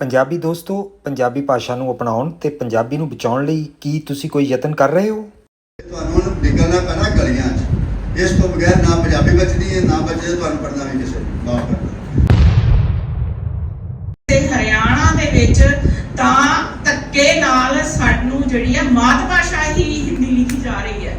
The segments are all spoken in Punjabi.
ਪੰਜਾਬੀ ਦੋਸਤੋ ਪੰਜਾਬੀ ਭਾਸ਼ਾ ਨੂੰ ਅਪਣਾਉਣ ਤੇ ਪੰਜਾਬੀ ਨੂੰ ਬਚਾਉਣ ਲਈ ਕੀ ਤੁਸੀਂ ਕੋਈ ਯਤਨ ਕਰ ਰਹੇ ਹੋ? ਤੁਹਾਨੂੰ ਹੁਣ ਨਿਕਲਣਾ ਪੈਣਾ ਗਲੀਆਂ 'ਚ। ਇਸ ਤੋਂ ਬਗੈਰ ਨਾ ਪੰਜਾਬੀ ਬਚਦੀ ਹੈ ਨਾ ਬਚੇ ਤੁਹਾਨੂੰ ਪੜਨਾ ਵੀ ਕਿਸੇ ਮਾਫ ਕਰਨਾ ਤੇ ਹਰਿਆਣਾ ਦੇ ਵਿੱਚ ਤਾਂ ਧੱਕੇ ਨਾਲ ਸਾਨੂੰ ਜਿਹੜੀ ਹੈ ਮਾਤ ਭਾਸ਼ਾ ਹੀ ਹਿੰਦੀ ਲਿਖੀ ਜਾ ਰਹੀ ਹੈ।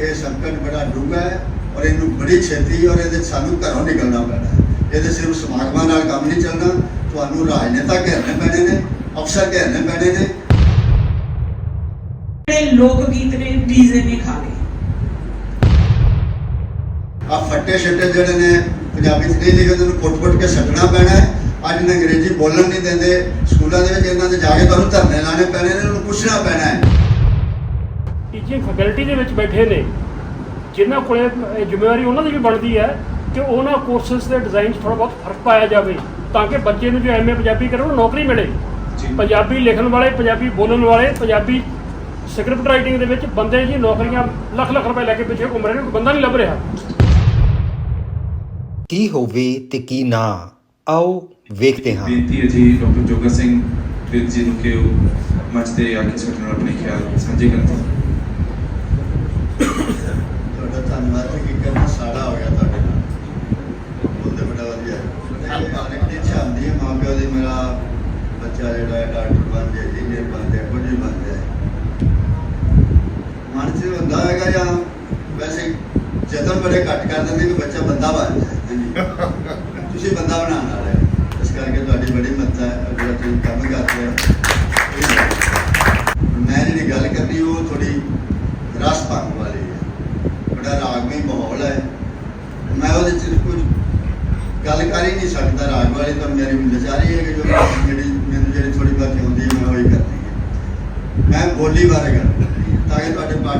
ਇਹ ਸੰਕਟ ਬੜਾ ਡੂੰਘਾ ਹੈ ਔਰ ਇਹਨੂੰ ਬੜੀ ਛੇਤੀ ਔਰ ਇਹਦੇ ਸਾਨੂੰ ਘਰੋਂ ਨਿਕਲਣਾ ਪੈਣਾ ਹੈ। ਇਹਦੇ ਸਿਰਫ ਸਮਾਗਮਾਂ ਨਾਲ ਕੰਮ ਨਹੀਂ ਚੱਲਣਾ ਤੁਹਾਨੂੰ ਰਾਜਨੇਤਾ ਘੇਰਨੇ ਪੈਣੇ ਨੇ ਅਫਸਰ ਘੇਰਨੇ ਪੈਣੇ ਨੇ। ਜਿਹੜੇ ਲੋਕ ਗੀਤ ਨੇ ਡੀਜ਼ੇ ਨੇ ਖਾ ਲਏ। ਆ ਫੱਟੇ ਛੱਟੇ ਜਿਹੜੇ ਨੇ ਪੰਜਾਬੀ 'ਚ ਨਹੀਂ ਲਿਖੇ ਉਹਨੂੰ ਪੁੱਟ-ਪੁੱਟ ਕੇ ਛੱਡਣਾ ਪੈਣਾ ਹੈ ਅੱਜ ਨੇ ਅੰਗਰੇਜ਼ੀ ਬੋਲਣ ਨਹੀਂ ਦਿੰਦੇ। ਸਕੂਲਾਂ ਦੇ ਵਿੱਚ ਇਹਨਾਂ ਦੇ ਜਾ ਕੇ ਤੁਹਾਨੂੰ ਧਰਨੇ ਲਾਣੇ ਪੈਣੇ ਨੇ ਇਹਨਾਂ ਨੂੰ ਪੁੱਛਣਾ ਪੈਣਾ ਹੈ। ਟੀਚਿੰਗ ਫੈਕਲਟੀ ਦੇ ਵਿੱਚ ਬੈਠੇ ਨੇ ਜਿਨ੍ਹਾਂ ਕੋਲੇ ਇਹ ਜ਼ਿੰਮੇਵਾਰੀ ਉਹਨਾਂ ਦੀ ਵੀ ਬਣਦੀ ਹੈ ਕਿ ਉਹਨਾਂ ਕੋਰਸਸ ਦੇ ਡਿਜ਼ਾਈਨ 'ਚ ਥੋੜਾ ਬਹੁਤ ਫ਼ਰਕ ਪਾਇਆ ਜਾਵੇ ਤਾਂ ਕਿ ਬੱਚੇ ਨੂੰ ਜੋ ਐਮਏ ਪੰਜਾਬੀ ਕਰੇ ਉਹਨੂੰ ਨੌਕਰੀ ਮਿਲੇ। ਪੰਜਾਬੀ ਲਿਖਣ ਵਾਲੇ ਪੰਜਾਬੀ ਬੋਲਣ ਵਾਲੇ ਪੰਜਾਬੀ ਸਕ੍ਰਿਪਟ ਰਾਈਟਿੰਗ ਦੇ ਵਿੱਚ ਬੰਦੇ ਜੀ ਨੌਕਰੀਆਂ ਲੱਖ ਲੱਖ ਰੁਪਏ ਲੈ ਕੇ ਪਿੱਛੇ ਘੁੰਮ ਰਹੇ ਨੇ ਕੋਈ ਬੰਦਾ ਨਹੀਂ ਲੱਭ ਰਿਹਾ। ਕੀ ਹੋਵੇ ਤੇ ਕੀ ਨਾ ਆਓ ਵੇਖਦੇ ਹਾਂ। ਬੇਨਤੀ ਹੈ ਜੀ ਡਾਕਟਰ ਜੋਗਾ ਸਿੰਘ ਵਿਦ ਜੀ ਨੂੰ ਕਿ ਉਹ ਮੰਚ ਤੇ ਆ ਕੇ ਸਾਡੇ ਨਾਲ ਆਪਣੇ ਖਿਆਲ ਸਾਂਝੇ ਕਰਨ ਤੁਹਾਡਾ ਧੰਨਵਾਦ ਤੇ ਕੀ ਕਰਨਾ ਸਾੜਾ ਹੋ ਗਿਆ ਤੁਹਾਡੇ ਨਾਲ ਬੋਲਦੇ ਬੜਾ ਵਧੀਆ ਹਰ ਇੱਕ ਦੀ ਇੱਛਾ ਹੁੰਦੀ ਹੈ ਮਾਂ ਪਿਓ ਦੀ ਮੇਰਾ ਬੱਚਾ ਜਿਹੜਾ ਹੈ ਡਾਕਟਰ ਬਣ ਜਾਏ ਇੰਜੀਨੀਅਰ ਬਣ ਜਾਏ ਕੁਝ ਵੀ ਬਣ ਜਾਏ ਮਨ 'ਚ ਹੁੰਦਾ ਹੈਗਾ ਜਾਂ ਵੈਸੇ ਯਤਨ ਬੜੇ ਘੱਟ ਕਰ ਦਿੰਦੇ ਕਿ ਬੱਚਾ ਬੰਦਾ ਬਣ ਜਾਏ ਤੁਸੀਂ ਬੰਦਾ ਬਣਾਉਣ ਵਾਲੇ ਹੋ। ਇਸ ਕਰਕੇ ਤੁਹਾਡੀ ਬੜੀ ਮੱਤ ਹੈ ਜਿਹੜਾ ਤੁਸੀਂ ਕੰਮ ਕਰਦੇ ਹੋ ਮੈਂ ਜਿਹੜੀ ਗੱਲ ਕਰਨੀ ਉਹ ਥੋੜੀ ਰਸ ਭੰਗ ਵਾਲੀ ਹੈ ਬੜਾ ਰਾਗਮਈ ਮਾਹੌਲ ਹੈ ਮੈਂ ਉਹਦੇ ਚ ਕੁਝ ਗੱਲ ਕਰ ਹੀ ਨਹੀਂ ਸਕਦਾ ਰਾਗ ਵਾਲੀ ਤਾਂ ਮੇਰੀ ਵਿਚਾਰੀ ਹੈ ਕਿ ਜੋ ਜਿਹੜੀ ਥੋੜੀ ਬਹੁਤੀ ਹੁੰਦੀ ਹੈ ਮੈਂ ਉਹੀ ਕਰਨੀ ਹੈ ਮੈਂ ਬੋਲੀ ਬਾਰੇ ਗੱਲ ਕਰਨੀ ਤਾਂ ਕਿ ਤੁਹਾਡੇ ਪਾਠ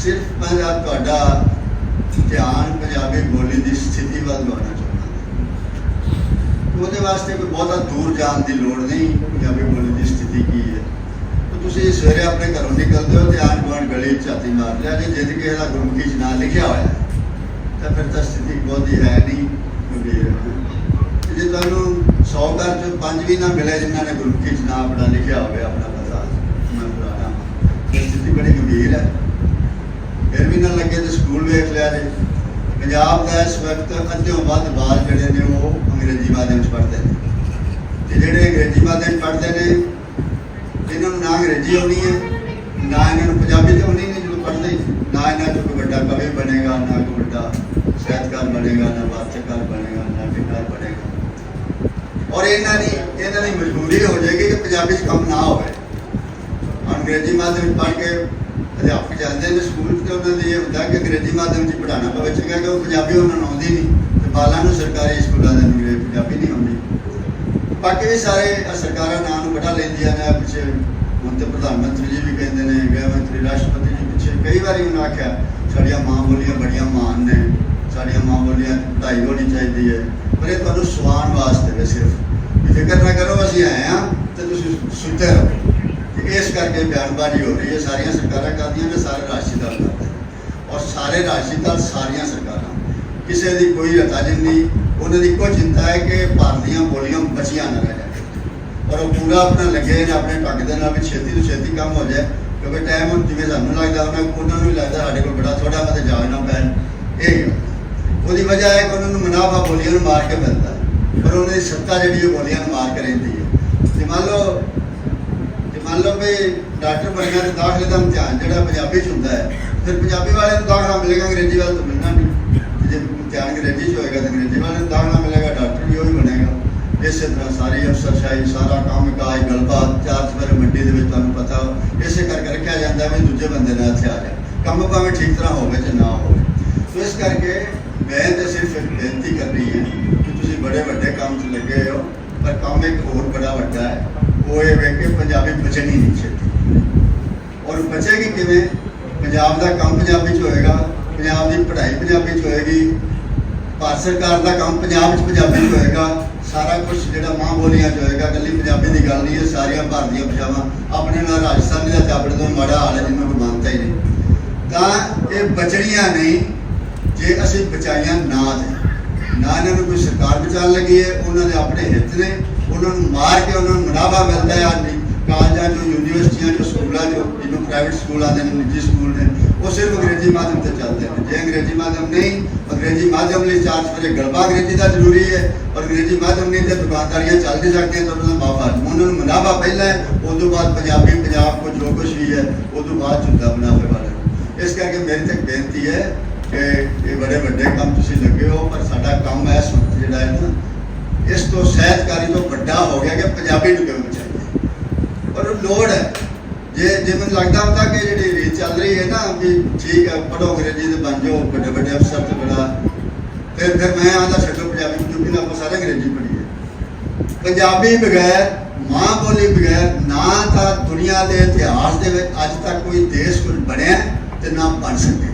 ਸਿਰਫ ਮੈਂ ਤੁਹਾਡਾ ਧਿਆਨ ਪੰਜਾਬੀ ਬੋਲੀ ਦੀ ਸਥਿਤੀ ਵੱਲ ਲਾਉਣਾ ਚਾਹੁੰਦਾ। ਉਹਦੇ ਵਾਸਤੇ ਕੋਈ ਬਹੁਤਾ ਦੂਰ ਜਾਣ ਦੀ ਲੋੜ ਨਹੀਂ, ਪੰਜਾਬੀ ਬੋਲੀ ਦੀ ਸਥਿਤੀ ਕੀ ਹੈ। ਤੁਸੀਂ ਸਵੇਰੇ ਆਪਣੇ ਘਰੋਂ ਨਿਕਲਦੇ ਹੋ ਤੇ ਆਣ ਗੁਆਂਢ ਗਲੀ ਝਾਤੀ ਮਾਰ ਲਿਆ, ਜੇ ਜਿੱਦ ਕਿਸੇ ਦਾ ਗੁਰਮੁਖੀ 'ਚ ਨਾਂ ਲਿਖਿਆ ਹੋਇਆ, ਤਾਂ ਫਿਰ ਤਾਂ ਸਥਿਤੀ ਬਹੁਤ ਹੀ ਹੈ ਨਹੀਂ, ਗੰਭੀਰ ਜੇ ਤੁਹਾਨੂੰ 100 ਘਰ 'ਚ ਪੰਜ ਵੀ ਨਾ ਮਿਲੇ ਜਿਨ੍ਹਾਂ ਨੇ ਗੁਰਮੁਖੀ 'ਚ ਨਾਂ ਆਪਣਾ ਲਿਖਿਆ ਹੋਵੇ, ਆਪਣਾ ਪਤਾ ਮੈਂ ਪੁਰਾਣਾ ਸਥਿਤੀ ਬੜੀ ਗੰਭੀਰ ਹੈ। ਫਿਰ ਵੀ ਨਾ ਲੱਗੇ ਤੇ ਸਕੂਲ ਵੇਖ ਲਿਆ ਜੇ। ਪੰਜਾਬ ਦਾ ਇਸ ਵਕਤ ਅੱਧਿਓਂ ਵੱਧ ਬਾਲ ਜਿਹੜੇ ਨੇ ਉਹ ਅੰਗਰੇਜ਼ੀ ਮਾਧਿਅਮ 'ਚ ਪੜ੍ਹਦੇ ਨੇ। ਤੇ ਜਿਹੜੇ ਅੰਗਰੇਜ਼ੀ ਮਾਧਿਅਮ 'ਚ ਪੜ੍ਹਦੇ ਨੇ, ਇਹਨਾਂ ਨੂੰ ਨਾ ਅੰਗਰੇਜ਼ੀ ਆਉਣੀ ਹੈ, ਨਾ ਇਹਨਾਂ ਨੂੰ ਪੰਜਾਬੀ ਤੇ ਆਉਣੀ ਨਹੀਂ ਜਦੋਂ ਪੜ੍ਹਦੇ। ਨਾ ਇਹਨਾਂ ਚੋਂ ਕੋਈ ਵੱਡਾ ਕਵੀ ਬਣੇਗਾ, ਨਾ ਕੋਈ ਵੱਡਾ ਸਾਹਿਤਕਾਰ ਬਣੇਗਾ, ਨਾ ਵਾਚਕਕਾਰ ਬਣੇਗਾ, ਨਾ ਕਿਤਾਬ ਬਣੇਗਾ। ਔਰ ਇਹਨਾਂ ਦੀ ਇਹਨਾਂ ਦੀ ਮਜਬੂਰੀ ਹੋ ਜਾਏਗੀ ਕਿ ਪੰਜਾਬੀ 'ਚ ਕੰਮ ਨਾ ਹੋਵੇ। ਅੰਗਰੇਜ਼ੀ ਮਾਧਿਅਮ 'ਚ ਪੜ੍ਹ ਕੇ ਅਧਿਆਪਕ ਜਾਂਦੇ ਨੇ ਸਕੂਲ ਤੇ ਉਹਨਾਂ ਦੀ ਇਹ ਹੁੰਦਾ ਕਿ ਅੰਗਰੇਜ਼ੀ ਮਾਧਿਅਮ 'ਚ ਪੜ੍ਹਾਉਣਾ ਪਵੇ। ਚੰਗਾ ਕਿ ਉਹ ਪੰਜਾਬੀ ਉਹਨਾਂ ਨੂੰ ਆਉਂਦੀ ਨਹੀਂ ਤੇ ਬਾਲਾਂ ਨੂੰ ਸਰਕਾਰੀ ਸਕੂਲਾਂ ਦੇ ਅੰਗਰੇਜ਼ੀ ਪੰਜਾਬੀ ਨਹੀਂ ਆਉਂਦੀ। ਬਾਕੀ ਵੀ ਸਾਰੇ ਸਰਕਾਰਾਂ ਨਾਂ ਨੂੰ ਬੜਾ ਲੈਂਦੀਆਂ ਨੇ। ਪਿੱਛੇ ਹੁਣ ਤੇ ਪ੍ਰਧਾਨ ਮੰਤਰੀ ਜੀ ਵੀ ਕਹਿੰਦੇ ਨੇ, ਗ੍ਰਹਿ ਮੰਤਰੀ, ਰਾਸ਼ਟਰਪਤੀ ਜੀ ਪਿੱਛੇ ਕਈ ਵਾਰੀ ਉਹਨਾਂ ਆਖਿਆ, ਸਾਡੀਆਂ ਮਾਂ ਬੋਲੀਆਂ ਬੜੀਆਂ ਮਾਨ ਨੇ। ਸਾਡੀਆਂ ਮਾਂ ਬੋਲੀਆਂ ਦੀ ਪੜ੍ਹਾਈ ਹੋਣੀ ਚਾਹੀਦੀ ਹੈ। ਪਰ ਇਹ ਤੁਹਾਨੂੰ ਸਵਾਨ ਵਾਸਤੇ ਨੇ ਸਿਰਫ। ਫਿਕਰ ਨਾ ਕਰੋ, ਅਸੀਂ ਆਏ ਆ ਤੇ ਤੁਸੀਂ ਸੁੱਤੇ ਰਹੋ। ਤੇ ਇਸ ਕਰਕੇ ਬਿਆਨਬਾਜ਼ੀ ਹੋ ਰਹੀ ਹੈ, ਸਾਰੀਆਂ ਸਰਕਾਰਾਂ ਕਰਦੀਆਂ ਨੇ ਸਾਰੇ ਰਾਸ਼ਟਰੀ ਦਲ ਕਰਦੇ। ਔਰ ਸਾਰੇ ਰਾਸ਼ਟਰੀ ਦਲ ਸਾਰੀਆਂ ਸਰਕਾਰਾਂ। ਕਿਸੇ ਦੀ ਕੋਈ ਰਤਾਜਨ ਨਹੀਂ, ਉਹਨਾਂ ਦੀ ਇੱਕੋ ਚਿੰਤਾ ਹੈ ਕਿ ਭਾਰਤੀਆਂ ਬੋਲੀਆਂ ਬਚੀਆਂ ਨਾ ਰਹਿ ਜਾਣ ਔਰ ਉਹ ਪੂਰਾ ਆਪਣਾ ਲੱਗੇ ਨੇ ਆਪਣੇ ਢੰਗ ਦੇ ਨਾਲ ਵੀ ਛੇਤੀ ਤੋਂ ਛੇਤੀ ਕੰਮ ਹੋ ਜਾਏ, ਕਿਉਂਕਿ ਟਾਈਮ ਹੁਣ ਜਿਵੇਂ ਸਾਨੂੰ ਲੱਗਦਾ ਉਹਨਾਂ ਉਹਨਾਂ ਨੂੰ ਵੀ ਲੱਗਦਾ ਸਾਡੇ ਕੋਲ ਬੜਾ ਥੋੜਾ ਮਤੇ ਜਾਣਾ ਪੈਣ, ਇਹ ਗੱਲ। ਉਹਦੀ ਵਜ੍ਹਾ ਹੈ ਕਿ ਉਹਨਾਂ ਨੂੰ ਮੁਨਾਫਾ ਬੋਲੀਆਂ ਨੂੰ ਮਾਰ ਕੇ ਮਿਲਦਾ ਪਰ ਉਹਨਾਂ ਦੀ ਸੱਤਾ ਜਿਹੜੀ ਉਹ ਬੋਲੀਆਂ ਨੂੰ ਮਾਰ ਕੇ ਰਹਿੰਦੀ ਹੈ। ਤੇ ਮੰਨ ਲਓ, ਤੇ ਮੰਨ ਲਓ ਵੀ ਡਾਕਟਰ ਬਣਨਾ ਤੇ ਦਾਖਲੇ ਦਾ ਇਮਤਿਹਾਨ ਜਿਹੜਾ ਪੰਜਾਬੀ ਚ ਹੁੰਦਾ ਹੈ, ਫਿਰ ਪੰਜਾਬੀ ਵਾਲਿਆਂ ਨੂੰ ਦਾਖਲਾ ਮਿਲੇਗਾ ਅੰਗਰੇਜ਼ੀ ਵਾਲੇ ਤੋਂ ਮਿਲਣਾ ਨਹੀਂ। ਜੇ ਇਮਤਿਹਾਨ ਅੰਗਰੇਜ਼ੀ ਚ ਹੋਏਗਾ ਤਾਂ ਅੰਗਰੇਜ਼ੀ ਵਾਲਿਆਂ ਨੂੰ ਦਾਖਲਾ ਮਿਲੇਗਾ, ਡਾਕਟਰ ਵੀ ਉਹੀ ਬਣੇਗਾ। ਇਸੇ ਤਰ੍ਹਾਂ ਸਾਰੀ ਅਫਸਰਸ਼ਾਹੀ, ਸਾਰਾ ਕੰਮ ਕਾਜ, ਗੱਲਬਾਤ, ਚਾਰ ਚਵੇਰੇ ਮੰਡੀ ਦੇ ਵਿੱਚ ਤੁਹਾਨੂੰ ਪਤਾ ਇਸੇ ਕਰਕੇ ਰੱਖਿਆ ਜਾਂਦਾ ਵੀ ਦੂਜੇ ਬੰਦੇ ਨਾਲ ਇੱਥੇ ਆ ਜਾਏ ਕੰਮ ਭਾਵੇਂ ਠੀਕ ਤਰ੍ਹਾਂ ਹੋਵੇ ਜਾਂ ਨਾ ਹੋਵੇ। ਸੋ ਇਸ ਕਰਕੇ ਮੈਂ ਤਾਂ ਸਿਰਫ ਇੱਕ ਬੇਨਤੀ ਕਰਨੀ ਹੈ ਕਿ ਤੁਸੀਂ ਬੜੇ ਵੱਡੇ ਕੰਮ 'ਚ ਲੱਗੇ ਹੋ, ਪਰ ਕੰਮ ਇੱਕ ਹੋਰ ਬੜਾ ਵੱਡਾ ਹੈ। ਉਹ ਇਹ ਵੇ ਕਿ ਪੰਜਾਬੀ ਬਚਣੀ ਨਹੀਂ ਛੇਤੀ ਔਰ ਬਚੇਗੀ ਕਿਵੇਂ? ਪੰਜਾਬ ਦਾ ਕੰਮ ਪੰਜਾਬੀ 'ਚ ਹੋਏਗਾ, ਪੰਜਾਬ ਦੀ ਪੜ੍ਹਾਈ ਪੰਜਾਬੀ 'ਚ ਹੋਏਗੀ, ਭਾਰਤ ਸਰਕਾਰ ਦਾ ਕੰਮ ਪੰਜਾਬ 'ਚ ਪੰਜਾਬੀ 'ਚ ਹੋਏਗਾ, ਸਾਰਾ ਕੁਝ ਜਿਹੜਾ ਮਾਂ ਬੋਲੀਆਂ 'ਚ ਹੋਏਗਾ, ਇਕੱਲੀ ਪੰਜਾਬੀ ਦੀ ਗੱਲ ਨਹੀਂ ਹੈ, ਸਾਰੀਆਂ ਭਾਰਤੀਆਂ ਭਾਸ਼ਾਵਾਂ ਆਪਣੇ ਨਾਲ ਰਾਜਸਥਾਨੀ ਦਾ ਤੇ ਤੋਂ ਮਾੜਾ ਹਾਲ ਹੈ ਜਿਹਨੂੰ ਕੋਈ ਹੀ ਨਹੀਂ। ਤਾਂ ਇਹ ਬਚਣੀਆਂ ਨਹੀਂ, ਜੇ ਅਸੀਂ ਬਚਾਈਆਂ ਨਾ ਤੇ ਨਾ ਇਹਨਾਂ ਨੂੰ ਕੋਈ ਸਰਕਾਰ ਬਚਾਉਣ ਲੱਗੀ ਹੈ, ਉਹਨਾਂ ਦੇ ਆਪਣੇ ਹਿੱਤ ਨੇ, ਉਹਨਾਂ ਨੂੰ ਮਾਰ ਕੇ ਉਹਨਾਂ ਨੂੰ ਮੁਨਾਫਾ ਮਿਲਦਾ ਹੈ ਅੱਜ ਕਾਲਜਾਂ ਜੋ ਯੂਨੀਵਰਸਿਟੀਆਂ ਜੋ ਸਕੂਲਾਂ ਜੋ ਜਿਹਨੂੰ ਪ੍ਰਾਈਵੇਟ ਸਕੂਲਾਂ ਦੇ ਨਿੱਜੀ ਸਕੂਲ ਨੇ, ਉਹ ਸਿਰਫ ਅੰਗਰੇਜ਼ੀ ਮਾਧਿਅਮ ਤੇ ਚੱਲਦੇ ਨੇ। ਜੇ ਅੰਗਰੇਜ਼ੀ ਮਾਧਿਅਮ ਨਹੀਂ, ਅੰਗਰੇਜ਼ੀ ਮਾਧਿਅਮ ਲਈ ਚਾਰ ਸਵੇਰੇ ਗਲਬਾ ਅੰਗਰੇਜ਼ੀ ਦਾ ਜ਼ਰੂਰੀ ਹੈ ਔਰ ਅੰਗਰੇਜ਼ੀ ਮਾਧਿਅਮ ਨਹੀਂ ਤੇ ਦੁਕਾਨਦਾਰੀਆਂ ਚੱਲ ਨਹੀਂ ਸਕਦੀਆਂ ਤਾਂ ਉਹਨਾਂ ਦਾ ਮਾਫਾ ਉਹਨਾਂ ਨੂੰ ਮੁਨਾਫਾ ਪਹਿਲਾਂ ਹੈ, ਉਸ ਤੋਂ ਬਾਅਦ ਪੰਜਾਬੀ, ਪੰਜਾਬ ਕੋ ਜੋ ਕੁਝ ਵੀ ਹੈ ਉਸ ਤੋਂ ਬਾਅਦ ਚੁੰਦਾ ਮੁਨਾਫੇ ਵਾਲੇ ਨੂੰ। ਇਸ ਕਰਕੇ ਮੇਰੀ ਤੱਕ ਬੇਨਤੀ ਹੈ ਕਿ ਇਹ ਬੜੇ ਵੱਡੇ ਕੰਮ ਤੁਸੀਂ ਲੱਗੇ ਹੋ, ਪਰ ਸਾਡਾ ਕੰਮ ਇਸ ਵਕਤ ਜਿਹੜਾ ਹੈ ਨਾ, ਇਸ ਤੋਂ ਸਹਿਤਕਾਰੀ ਤੋਂ ਵੱਡਾ ਹੋ ਗਿਆ ਕਿ ਪੰਜਾਬੀ ਨੂੰ ਕਿਵੇਂ ਬਚਾਈਏ? ਪਰ ਲੋੜ ਹੈ, ਜੇ ਜੇ ਮੈਨੂੰ ਲੱਗਦਾ ਹੁੰਦਾ ਕਿ ਜਿਹੜੀ ਰੀਤ ਚੱਲ ਰਹੀ ਹੈ ਨਾ, ਵੀ ਠੀਕ ਹੈ ਪੜੋ ਅੰਗਰੇਜ਼ੀ ਦੇ ਬਣ ਜਾਓ, ਵੱਡੇ ਵੱਡੇ ਅਫਸਰ ਤੇ ਬੜਾ, ਫਿਰ ਫਿਰ ਮੈਂ ਆਂਦਾ ਛੱਡੋ ਪੰਜਾਬੀ ਕਿਉਂਕਿ ਨਾ ਆਪਾਂ ਸਾਰੇ ਅੰਗਰੇਜ਼ੀ ਪੜ੍ਹੀ ਹੈ। ਪੰਜਾਬੀ ਬਗੈਰ, ਮਾਂ ਬੋਲੀ ਬਗੈਰ, ਨਾ ਤਾਂ ਦੁਨੀਆ ਦੇ ਇਤਿਹਾਸ ਦੇ ਵਿੱਚ ਅੱਜ ਤੱਕ ਕੋਈ ਦੇਸ਼ ਕੁਝ ਬਣਿਆ ਤੇ ਨਾ ਬਣ ਸਕੇਗਾ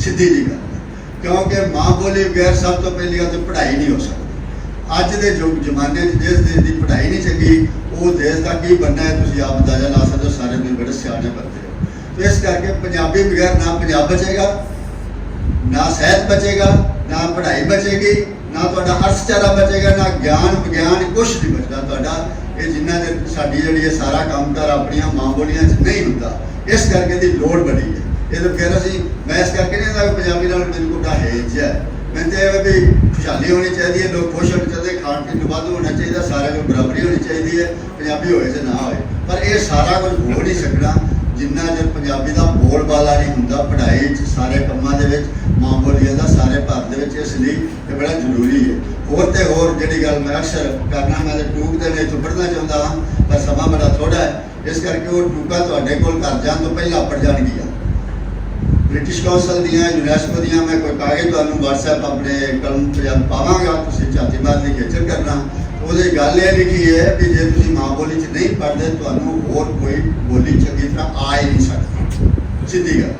ਸਿੱਧੀ ਜੀ ਗੱਲ ਹੈ। ਕਿਉਂਕਿ ਮਾਂ ਬੋਲੀ ਬਗੈਰ ਸਭ ਤੋਂ ਪਹਿਲੀ ਗੱਲ ਤਾਂ ਪੜ੍ਹਾਈ ਨਹੀਂ ਹੋ ਸਕਦੀ। ਅੱਜ ਦੇ ਯੁੱਗ ਜ਼ਮਾਨੇ 'ਚ ਜਿਸ ਦੇਸ਼ ਦੀ ਪੜ੍ਹਾਈ ਨਹੀਂ ਚੰਗੀ, ਉਹ ਦੇਸ਼ ਦਾ ਕੀ ਬਣਨਾ ਹੈ ਤੁਸੀਂ ਆਪ ਅੰਦਾਜ਼ਾ ਲਾ ਸਕਦੇ ਹੋ, ਸਾਰੇ ਦਿਨ ਬੜੇ ਸਿਆਣੇ ਬੰਦੇ ਹੋ। ਇਸ ਕਰਕੇ ਪੰਜਾਬੀ ਬਗੈਰ ਨਾ ਪੰਜਾਬ ਬਚੇਗਾ, ਨਾ ਸਿਹਤ ਬਚੇਗਾ, ਨਾ ਪੜ੍ਹਾਈ ਬਚੇਗੀ, ਨਾ ਤੁਹਾਡਾ ਅਰਥਚਾਰਾ ਬਚੇਗਾ, ਨਾ ਗਿਆਨ ਵਿਗਿਆਨ ਕੁਝ ਨਹੀਂ ਬਚਦਾ ਤੁਹਾਡਾ। ਇਹ ਜਿੰਨਾ ਦੇ ਸਾਡੀ ਜਿਹੜੀ ਇਹ ਸਾਰਾ ਕੰਮ ਕੰਮਕਾਰ ਆਪਣੀਆਂ ਮਾਂ ਬੋਲੀਆਂ 'ਚ ਨਹੀਂ ਹੁੰਦਾ, ਇਸ ਕਰਕੇ ਦੀ ਲੋੜ ਬੜੀ ਹੈ। ਇਹ ਤਾਂ ਫਿਰ ਅਸੀਂ ਮੈਂ ਇਸ ਕਰਕੇ ਨਹੀਂ ਕਹਿੰਦਾ ਕਿ ਪੰਜਾਬੀ ਨਾਲ ਮੈਨੂੰ ਕੋਟਾ ਹੈ। ਜਿਆ ਮੈਂ ਤੇ ਇਹ ਵੀ ਖੁਸ਼ਹਾਲੀ ਹੋਣੀ ਚਾਹੀਦੀ ਹੈ, ਲੋਕ ਖੁਸ਼ ਹੋਣੇ ਚਾਹੀਦੇ, ਖਾਣ ਪੀਣ ਨੂੰ ਵੱਧ ਹੋਣਾ ਚਾਹੀਦਾ, ਸਾਰਿਆਂ ਨੂੰ ਬਰਾਬਰੀ ਹੋਣੀ ਚਾਹੀਦੀ ਹੈ, ਪੰਜਾਬੀ ਹੋਏ ਜਾਂ ਨਾ ਹੋਏ। ਪਰ ਇਹ ਸਾਰਾ ਕੁਝ ਹੋ ਨਹੀਂ ਸਕਣਾ, ਜਿੰਨਾ ਚਿਰ ਪੰਜਾਬੀ ਦਾ ਬੋਲ ਬਾਲਾ ਨਹੀਂ ਹੁੰਦਾ ਪੜ੍ਹਾਈ 'ਚ, ਸਾਰੇ ਕੰਮਾਂ ਦੇ ਵਿੱਚ, ਮਾਂ ਬੋਲੀਆਂ ਦਾ ਸਾਰੇ ਭਾਰਤ ਦੇ ਵਿੱਚ, ਇਸ ਲਈ ਇਹ ਬੜਾ ਜ਼ਰੂਰੀ ਹੈ। ਹੋਰ ਤੇ ਹੋਰ ਜਿਹੜੀ ਗੱਲ ਮੈਂ ਅਕਸਰ ਕਰਨਾ, ਮੈਂ ਤੇ ਟੂਕ ਦੇ ਵਿੱਚ ਤੋਂ ਪੜ੍ਹਨਾ ਚਾਹੁੰਦਾ ਹਾਂ, ਪਰ ਸਮਾਂ ਬੜਾ ਥੋੜਾ ਹੈ। ਇਸ ਕਰਕੇ ਉਹ ਟੂਕਾਂ ਤੁਹਾਡੇ ਕੋਲ ਘਰ ਜਾਣ ਤੋਂ ਪਹਿਲਾਂ ਪੜ ਜਾਣਗੀਆਂ। ਬ੍ਰਿਟਿਸ਼ ਕੌਂਸਲ ਦੀਆਂ ਯੂਨੈਸਕੋ ਦੀਆਂ ਮੈਂ ਕੋਈ ਕਾਗਜ਼ ਤੁਹਾਨੂੰ WhatsApp ਆਪਣੇ ਕਲਮ ਤੇ ਜਦ ਪਾਵਾਂਗਾ ਤੁਸੀਂ ਝਾਤੀ ਮਾਰ ਦੀ ਖੇਚਲ ਕਰਨਾ। ਉਹਦੇ ਗੱਲ ਇਹ ਲਿਖੀ ਹੈ ਕਿ ਜੇ ਤੁਸੀਂ ਮਾਂ ਬੋਲੀ 'ਚ ਨਹੀਂ ਪੜ੍ਹਦੇ ਤੁਹਾਨੂੰ ਹੋਰ ਕੋਈ ਬੋਲੀ ਚੰਗੀ ਤਰ੍ਹਾਂ ਆ ਹੀ ਨਹੀਂ ਸਕਦੀ। ਸਿੱਧੀ ਗੱਲ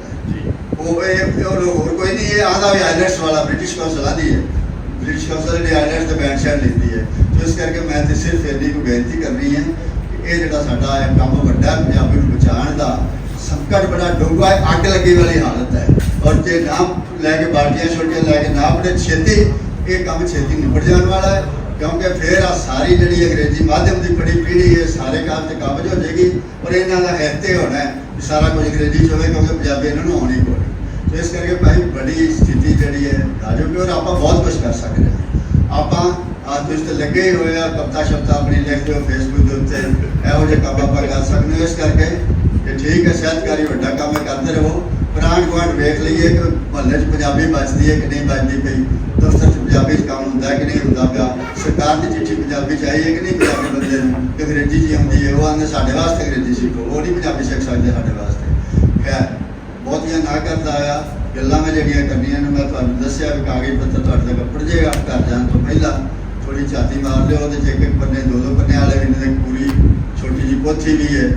ਉਹ ਇਹ ਹੋਰ ਕੋਈ ਨਹੀਂ ਇਹ ਆਦਾ ਵੀ ਆਈਲੈਂਡਸ ਵਾਲਾ ਬ੍ਰਿਟਿਸ਼ ਕੌਂਸਲ ਆਦੀ ਹੈ। ਬ੍ਰਿਟਿਸ਼ ਕੌਂਸਲ ਨੇ ਆਈਲੈਂਡਸ ਦਾ ਬੈਂਡ ਸ਼ਾਇਦ ਲੈਂਦੀ ਹੈ। ਤੇ ਇਸ ਕਰਕੇ ਮੈਂ ਤੇ ਸਿਰਫ ਇੰਨੀ ਕੁ ਬੇਨਤੀ ਕਰਨੀ ਹੈ ਕਿ ਇਹ ਜਿਹੜਾ ਸਾਡਾ ਕੰਮ ਵੱਡਾ ਪੰਜਾਬੀ ਨੂੰ ਬਚਾਉਣ ਦਾ ਸੰਕਟ ਬੜਾ ਡੂੰਘਾ ਹੈ, ਅੱਗ ਲੱਗੀ ਵਾਲੀ ਹਾਲਤ ਹੈ। ਔਰ ਜੇ ਨਾ ਲੈ ਕੇ ਬਾਲਟੀਆਂ ਛੋਟੀਆਂ ਲੈ ਕੇ ਨਾ ਬੜੇ ਛੇਤੀ, ਇਹ ਕੰਮ ਛੇਤੀ ਨਿਬੜ ਜਾਣ ਵਾਲਾ ਹੈ। ਕਿਉਂਕਿ ਫਿਰ ਆ ਸਾਰੀ ਜਿਹੜੀ ਅੰਗਰੇਜ਼ੀ ਮਾਧਿਅਮ ਦੀ ਬੜੀ ਪੀੜ੍ਹੀ ਹੈ ਸਾਰੇ ਕੰਮ ਤੇ ਕਾਬਜ ਹੋ ਜਾਏਗੀ ਔਰ ਇਹਨਾਂ ਦਾ ਹਿੱਤੇ ਹੋਣਾ ਹੈ ਕਿ ਸਾਰਾ ਕੁਝ ਅੰਗਰੇਜ਼ੀ ਚ ਹੋਵੇ, ਕਿਉਂਕਿ ਪੰਜਾਬੀ ਇਹਨਾਂ ਨੂੰ ਆਉਣੀ ਕੋਈ ਤੇ ਇਸ ਕਰਕੇ ਭਾਈ ਬੜੀ ਸਥਿਤੀ ਜਿਹੜੀ ਹੈ, ਰਾਜੋ, ਕਿ ਔਰ ਆਪਾਂ ਬਹੁਤ ਕੁਝ ਕਰ ਸਕਦੇ ਹਾਂ। ਆਪਾਂ ਅੱਜ ਤੁਸੀਂ ਤੇ ਲੱਗੇ ਹੀ ਹੋਏ ਆ ਕਵਤਾ ਸ਼ਬਦ ਆਪਣੀ ਲਿਖਦੇ ਹੋ ਫੇਸਬੁੱਕ ਦੇ ਉੱਤੇ ਇਹੋ ਜਿਹੇ ਕੰਮ ਆਪਾਂ ਕਰ ਸਕਦੇ ਹੋ। ਇਸ ਕਰਕੇ ਠੀਕ ਹੈ, ਸਹਿਤਕਾਰੀ ਵੱਡਾ ਕੰਮ ਹੈ, ਕਰਦੇ ਰਹੋ। ਪ੍ਰਾਂਗ ਗੁਆਂਢ ਵੇਖ ਲਈਏ ਕਿ ਮਹੱਲੇ 'ਚ ਪੰਜਾਬੀ ਬਚਦੀ ਹੈ, ਕਿ ਨਹੀਂ ਬਚਦੀ ਪਈ? ਦਫ਼ਤਰ 'ਚ ਪੰਜਾਬੀ 'ਚ ਕੰਮ ਹੁੰਦਾ ਕਿ ਨਹੀਂ ਹੁੰਦਾ ਪਿਆ? ਸਰਕਾਰ ਦੀ ਚਿੱਠੀ ਪੰਜਾਬੀ 'ਚ ਆਈ ਹੈ ਕਿ ਨਹੀਂ ਪੰਜਾਬੀ ਬੰਦੇ ਨੂੰ? ਕਿ ਅੰਗਰੇਜ਼ੀ 'ਚ ਆਉਂਦੀ ਹੈ, ਉਹ ਆਂਦੇ ਸਾਡੇ ਵਾਸਤੇ ਅੰਗਰੇਜ਼ੀ ਸਿੱਖੋ ਉਹ ਨਹੀਂ ਪੰਜਾਬੀ ਸਿੱਖ ਸਕਦੇ ਸਾਡੇ ਵਾਸਤੇ। ਖੈਰ, ਬਹੁਤੀਆਂ ਨਾ ਕਰਦਾ ਆ। ਗੱਲਾਂ ਮੈਂ ਜਿਹੜੀਆਂ ਕਰਨੀਆਂ ਨੇ, ਮੈਂ ਤੁਹਾਨੂੰ ਦੱਸਿਆ ਵੀ ਕਾਗਜ਼ ਪੱਤਰ ਤੁਹਾਡੇ ਤੱਕ ਪੜ ਜਾਏਗਾ ਘਰ ਜਾਣ ਤੋਂ ਪਹਿਲਾਂ। ਥੋੜੀ ਝਾਤੀ ਮਾਰ ਲਿਓ, ਉਹਦੇ 'ਚ ਇੱਕ ਇੱਕ ਪੰਨੇ ਦੋ ਦੋ ਪੰਨੇ ਵਾਲੇ ਵੀ ਨੇ ਪੂਰੀ ਛੋਟੀ ਜਿਹੀ ਪੋਥੀ ਵੀ ਹੈ।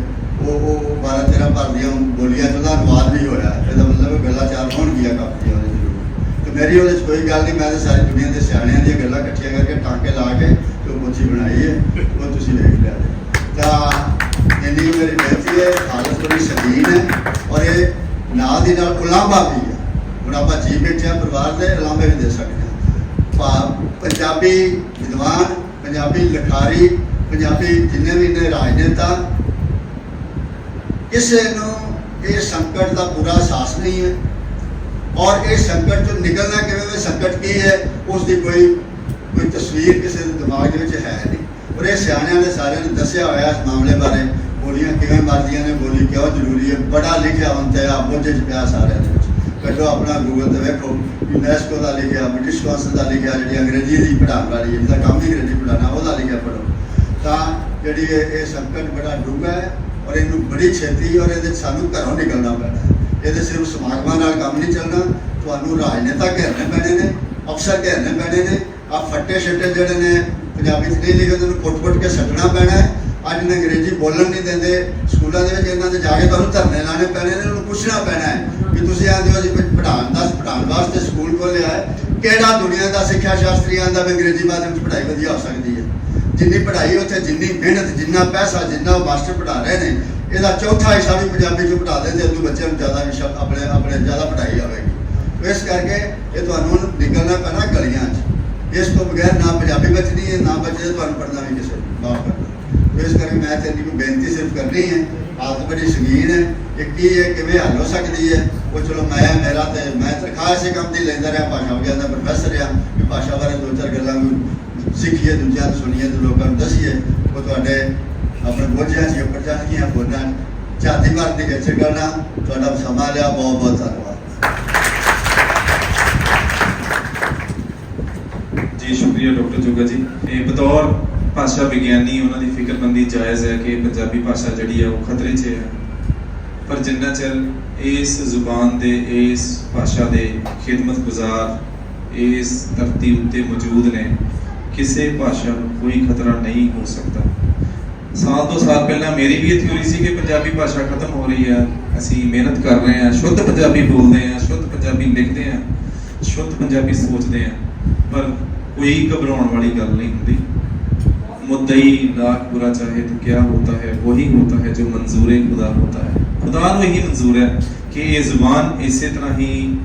ਉਹ ਉਹ 12 13 ਭਰ ਦੀਆਂ ਬੋਲੀਆਂ ਚ ਉਹਦਾ ਅਨੁਵਾਦ ਵੀ ਹੋਇਆ। ਇਹਦਾ ਮਤਲਬ ਗੱਲਾਂ ਚਾਰ ਹੋਣਗੀਆਂ ਕਾਫੀ ਉਹਦੇ ਜ਼ਰੂਰ ਤੇ ਮੇਰੀ ਉਹਦੇ 'ਚ ਕੋਈ ਗੱਲ ਨਹੀਂ, ਮੈਂ ਤਾਂ ਸਾਰੀ ਦੁਨੀਆ ਦੇ ਸਿਆਣਿਆਂ ਦੀਆਂ ਗੱਲਾਂ ਇਕੱਠੀਆਂ ਕਰਕੇ ਟਾਂਕੇ ਲਾ ਕੇ ਤੇ ਉਹ ਪੋਥੀ ਬਣਾਈ ਹੈ। ਉਹ ਤੁਸੀਂ ਵੇਖ ਲਿਆ। ਤਾਂ ਇੰਨੀ ਮੇਰੀ ਬੇਨਤੀ ਹੈ ਹਾਲਤ ਬੜੀ ਸ਼ਦੀਨ ਹੈ ਔਰ ਇਹ ਨਾਲ ਦੀ ਨਾਲ ਉਲਾਂਭਾ ਵੀ ਹੈ। ਹੁਣ ਆਪਾਂ ਜੀ ਬੈਠੇ ਹਾਂ, ਪਰਿਵਾਰ ਦੇ ਉਲਾਂਭੇ ਵੀ ਦੇ ਸਕਦੇ ਹਾਂ। ਭਾ- ਪੰਜਾਬੀ ਵਿਦਵਾਨ, ਪੰਜਾਬੀ ਲਿਖਾਰੀ, ਪੰਜਾਬੀ ਜਿੰਨੇ ਵੀ ਨੇ ਰਾਜਨੇਤਾ ਕਿਸੇ ਨੂੰ ਇਹ ਸੰਕਟ ਦਾ ਪੂਰਾ ਅਹਿਸਾਸ ਨਹੀਂ ਹੈ। ਔਰ ਇਹ ਸੰਕਟ ਤੋਂ ਨਿਕਲਣਾ ਕਿਵੇਂ ਵੇ ਸੰਕਟ ਕੀ ਹੈ ਉਸ ਦੀ ਕੋਈ ਕੋਈ ਤਸਵੀਰ ਕਿਸੇ ਦੇ ਦਿਮਾਗ ਦੇ ਵਿੱਚ ਹੈ ਨਹੀਂ। ਔਰ ਇਹ ਸਿਆਣਿਆਂ ਨੇ ਸਾਰਿਆਂ ਨੇ ਦੱਸਿਆ ਹੋਇਆ ਇਸ ਮਾਮਲੇ ਬਾਰੇ, ਬੋਲੀਆਂ ਕਿਵੇਂ ਮਰਦੀਆਂ ਨੇ, ਬੋਲੀ ਕਿਉਂ ਜ਼ਰੂਰੀ ਹੈ, ਬੜਾ ਲਿਖਿਆ ਹੁੰਦਾ ਹੈ ਬੋਝੇ ਚ ਪਿਆ ਸਾਰਿਆਂ ਦੇ ਵਿੱਚ। ਕੱਢੋ ਆਪਣਾ ਗੂਗਲ ਤੇ ਵੇਖੋ ਯੂਨੈਸਕੋ ਦਾ ਲਿਖਿਆ ਬ੍ਰਿਟਿਸ਼ ਕੌਂਸਲ ਦਾ ਲਿਖਿਆ, ਜਿਹੜੀ ਅੰਗਰੇਜ਼ੀ ਦੀ ਪੜ੍ਹਾਉਣ ਵਾਲੀ ਜਿਹਦਾ ਕੰਮ ਹੀ ਅੰਗਰੇਜ਼ੀ ਪੜ੍ਹਾਉਣਾ, ਉਹਦਾ ਲਿਖਿਆ ਪੜ੍ਹੋ। ਤਾਂ ਜਿਹੜੀ ਇਹ ਇਹ ਸੰਕਟ ਬੜਾ ਡੂੰਘਾ ਹੈ ਔਰ ਇਹਨੂੰ ਬੜੀ ਛੇਤੀ ਔਰ ਇਹਦੇ 'ਚ ਸਾਨੂੰ ਘਰੋਂ ਨਿਕਲਣਾ ਪੈਣਾ ਇਹਦੇ ਸਿਰਫ ਸਮਾਗਮਾਂ ਨਾਲ ਕੰਮ ਨਹੀਂ ਚੱਲਣਾ। ਤੁਹਾਨੂੰ ਰਾਜਨੇਤਾ ਘੇਰਨੇ ਪੈਣੇ ਨੇ, ਅਫਸਰ ਘੇਰਨੇ ਪੈਣੇ ਨੇ। ਆ ਫੱਟੇ ਛੱਟੇ ਜਿਹੜੇ ਨੇ, ਪੰਜਾਬੀ 'ਚ ਨਹੀਂ ਲਿਖੇ, ਉਹਨੂੰ ਪੁੱਟ-ਪੁੱਟ ਕੇ ਸੱਟਣਾ ਪੈਣਾ ਅੱਜ ਨੇ ਅੰਗਰੇਜ਼ੀ ਬੋਲਣ ਨਹੀਂ ਦਿੰਦੇ। ਸਕੂਲਾਂ ਦੇ ਵਿੱਚ ਇਹਨਾਂ ਦੇ ਜਾ ਕੇ ਤੁਹਾਨੂੰ ਧਰਨੇ ਲਾਣੇ ਪੈਣੇ ਨੇ, ਉਹਨੂੰ ਪੁੱਛਣਾ ਪੈਣਾ ਹੈ ਕਿ ਤੁਸੀਂ ਆਂਦੇ ਹੋ ਜੀ ਕੋਈ ਪੜ੍ਹਾਉਣ ਦਾ, ਪੜ੍ਹਾਉਣ ਵਾਸਤੇ ਸਕੂਲ ਖੋਲਿਆ ਹੈ। ਕਿਹੜਾ ਦੁਨੀਆ ਦਾ ਸਿੱਖਿਆ ਸ਼ਾਸਤਰੀ ਆਂਦਾ ਵੀ ਅੰਗਰੇਜ਼ੀ ਮਾਧਿਅਮ 'ਚ ਪੜ੍ਹਾਈ ਵਧੀਆ ਹੋ ਸਕਦੀ ਹੈ? ਜਿੰਨੀ ਪੜ੍ਹਾਈ ਉੱਥੇ, ਜਿੰਨੀ ਮਿਹਨਤ, ਜਿੰਨਾ ਪੈਸਾ, ਜਿੰਨਾ ਮਾਸਟਰ ਪੜ੍ਹਾ ਰਹੇ ਨੇ, ਇਹਦਾ ਚੌਥਾ ਹਿੱਸਾ ਵੀ ਪੰਜਾਬੀ 'ਚ ਪੜ੍ਹਾ ਦਿੰਦੇ, ਉਦੋਂ ਬੱਚਿਆਂ ਨੂੰ ਜ਼ਿਆਦਾ ਵਿਸ਼ਾ ਆਪਣੇ ਆਪਣੇ ਜ਼ਿਆਦਾ ਪੜ੍ਹਾਈ ਆਵੇਗੀ। ਇਸ ਕਰਕੇ ਇਹ ਤੁਹਾਨੂੰ ਨਿਕਲਣਾ ਪੈਣਾ ਗਲੀਆਂ 'ਚ। ਇਸ ਤੋਂ ਬਗੈਰ ਨਾ ਪੰਜਾਬੀ ਬਚਦੀ ਹੈ, ਨਾ ਬਚੇ ਤੁਹਾਨੂੰ ਪੜਨਾ ਵੀ ਕਿਸੇ ਮਾਫ ਕਰਨਾ। ਇਸ ਕਰਕੇ ਮੈਂ ਤੇਰੀ ਨੂੰ ਬੇਨਤੀ ਸਿਰਫ ਕਰਨੀ ਹੈ ਆਦਤ ਬੜੀ ਸੰਗੀਨ ਹੈ ਕਿ ਕੀ ਹੈ, ਕਿਵੇਂ ਹੱਲ ਹੋ ਸਕਦੀ ਹੈ, ਉਹ ਚਲੋ ਮੈਂ, ਮੇਰਾ ਤੇ ਮੈਂ ਤਨਖਾਹ ਇਸੇ ਕੰਮ ਦੀ ਲੈਂਦਾ ਰਿਹਾ, ਭਾਸ਼ਾ ਵਿਗਿਆਨ ਦਾ ਪ੍ਰੋਫੈਸਰ ਆ ਕਿ ਭਾਸ਼ਾ ਬਾਰੇ ਦੋ ਚਾਰ ਗੱਲਾਂ ਨੂੰ ਸਿੱਖੀਏ, ਦੂਜਿਆਂ ਨੂੰ ਸੁਣੀਏ, ਤੇ ਲੋਕਾਂ ਨੂੰ ਦੱਸੀਏ। ਉਹ ਤੁਹਾਡੇ ਆਪਣੇ ਬੋਝਾਂ 'ਚ ਉੱਪਰ ਜਾਣਗੀਆਂ ਬੋਝਾਂ ਝਾਤੀ ਮਾਰਨ ਦੀ ਗੱਚ ਕਰਨਾ, ਤੁਹਾਡਾ ਸਮਾਂ ਲਿਆ, ਬਹੁਤ ਬਹੁਤ ਧੰਨਵਾਦ। ਜੀ, ਸ਼ੁਕਰੀਆ ਡਾਕਟਰ ਜੋਗਾ ਜੀ। ਇਹ ਬਤੌਰ ਭਾਸ਼ਾ ਵਿਗਿਆਨੀ, ਉਹਨਾਂ ਦੀ ਫਿਕਰਮੰਦੀ ਜਾਇਜ਼ ਹੈ ਕਿ ਪੰਜਾਬੀ ਭਾਸ਼ਾ ਜਿਹੜੀ ਹੈ, ਉਹ ਖਤਰੇ 'ਚ ਹੈ। ਪਰ ਜਿੰਨਾ ਚਿਰ ਇਸ ਜ਼ੁਬਾਨ ਦੇ, ਇਸ ਭਾਸ਼ਾ ਦੇ ਖਿਦਮਤ ਗੁਜ਼ਾਰ, ਇਸ ਧਰਤੀ ਉੱਤੇ ਮੌਜੂਦ ਨੇ ਕਿਸੇ ਭਾਸ਼ਾ ਨੂੰ ਕੋਈ ਖਤਰਾ ਨਹੀਂ ਹੋ ਸਕਦਾ। ਸਾਲ ਤੋਂ ਸਾਲ ਪਹਿਲਾਂ ਮੇਰੀ ਵੀ ਇਹ ਥਿਉਰੀ ਸੀ ਕਿ ਪੰਜਾਬੀ ਭਾਸ਼ਾ ਖਤਮ ਹੋ ਰਹੀ ਹੈ ਅਸੀਂ ਮਿਹਨਤ ਕਰ ਰਹੇ ਹਾਂ, ਸ਼ੁੱਧ ਪੰਜਾਬੀ ਬੋਲਦੇ ਹਾਂ, ਸ਼ੁੱਧ ਪੰਜਾਬੀ ਲਿਖਦੇ ਹਾਂ, ਸ਼ੁੱਧ ਪੰਜਾਬੀ ਸੋਚਦੇ ਹਾਂ। ਪਰ ਕੋਈ ਘਬਰਾਉਣ ਵਾਲੀ ਗੱਲ ਨਹੀਂ ਹੁੰਦੀ। ਮੁਦਈ ਲਾਖ ਬੁਰਾ ਚਾਹੇ ਤੋ ਕੀ ਹੋਤਾ ਹੈ ਵਹੀ ਹੋਤਾ ਹੈ ਜੋ ਮਨਜ਼ੂਰੇ ਖੁਦਾ ਹੋਤਾ ਹੈ। ਖੁਦਾ ਨੂੰ ਹੀ ਮਨਜ਼ੂਰ ਹੈ ਕਿ ਇਹ ਜ਼ੁਬਾਨ ਇਸੇ ਤਰ੍ਹਾਂ ਹੀ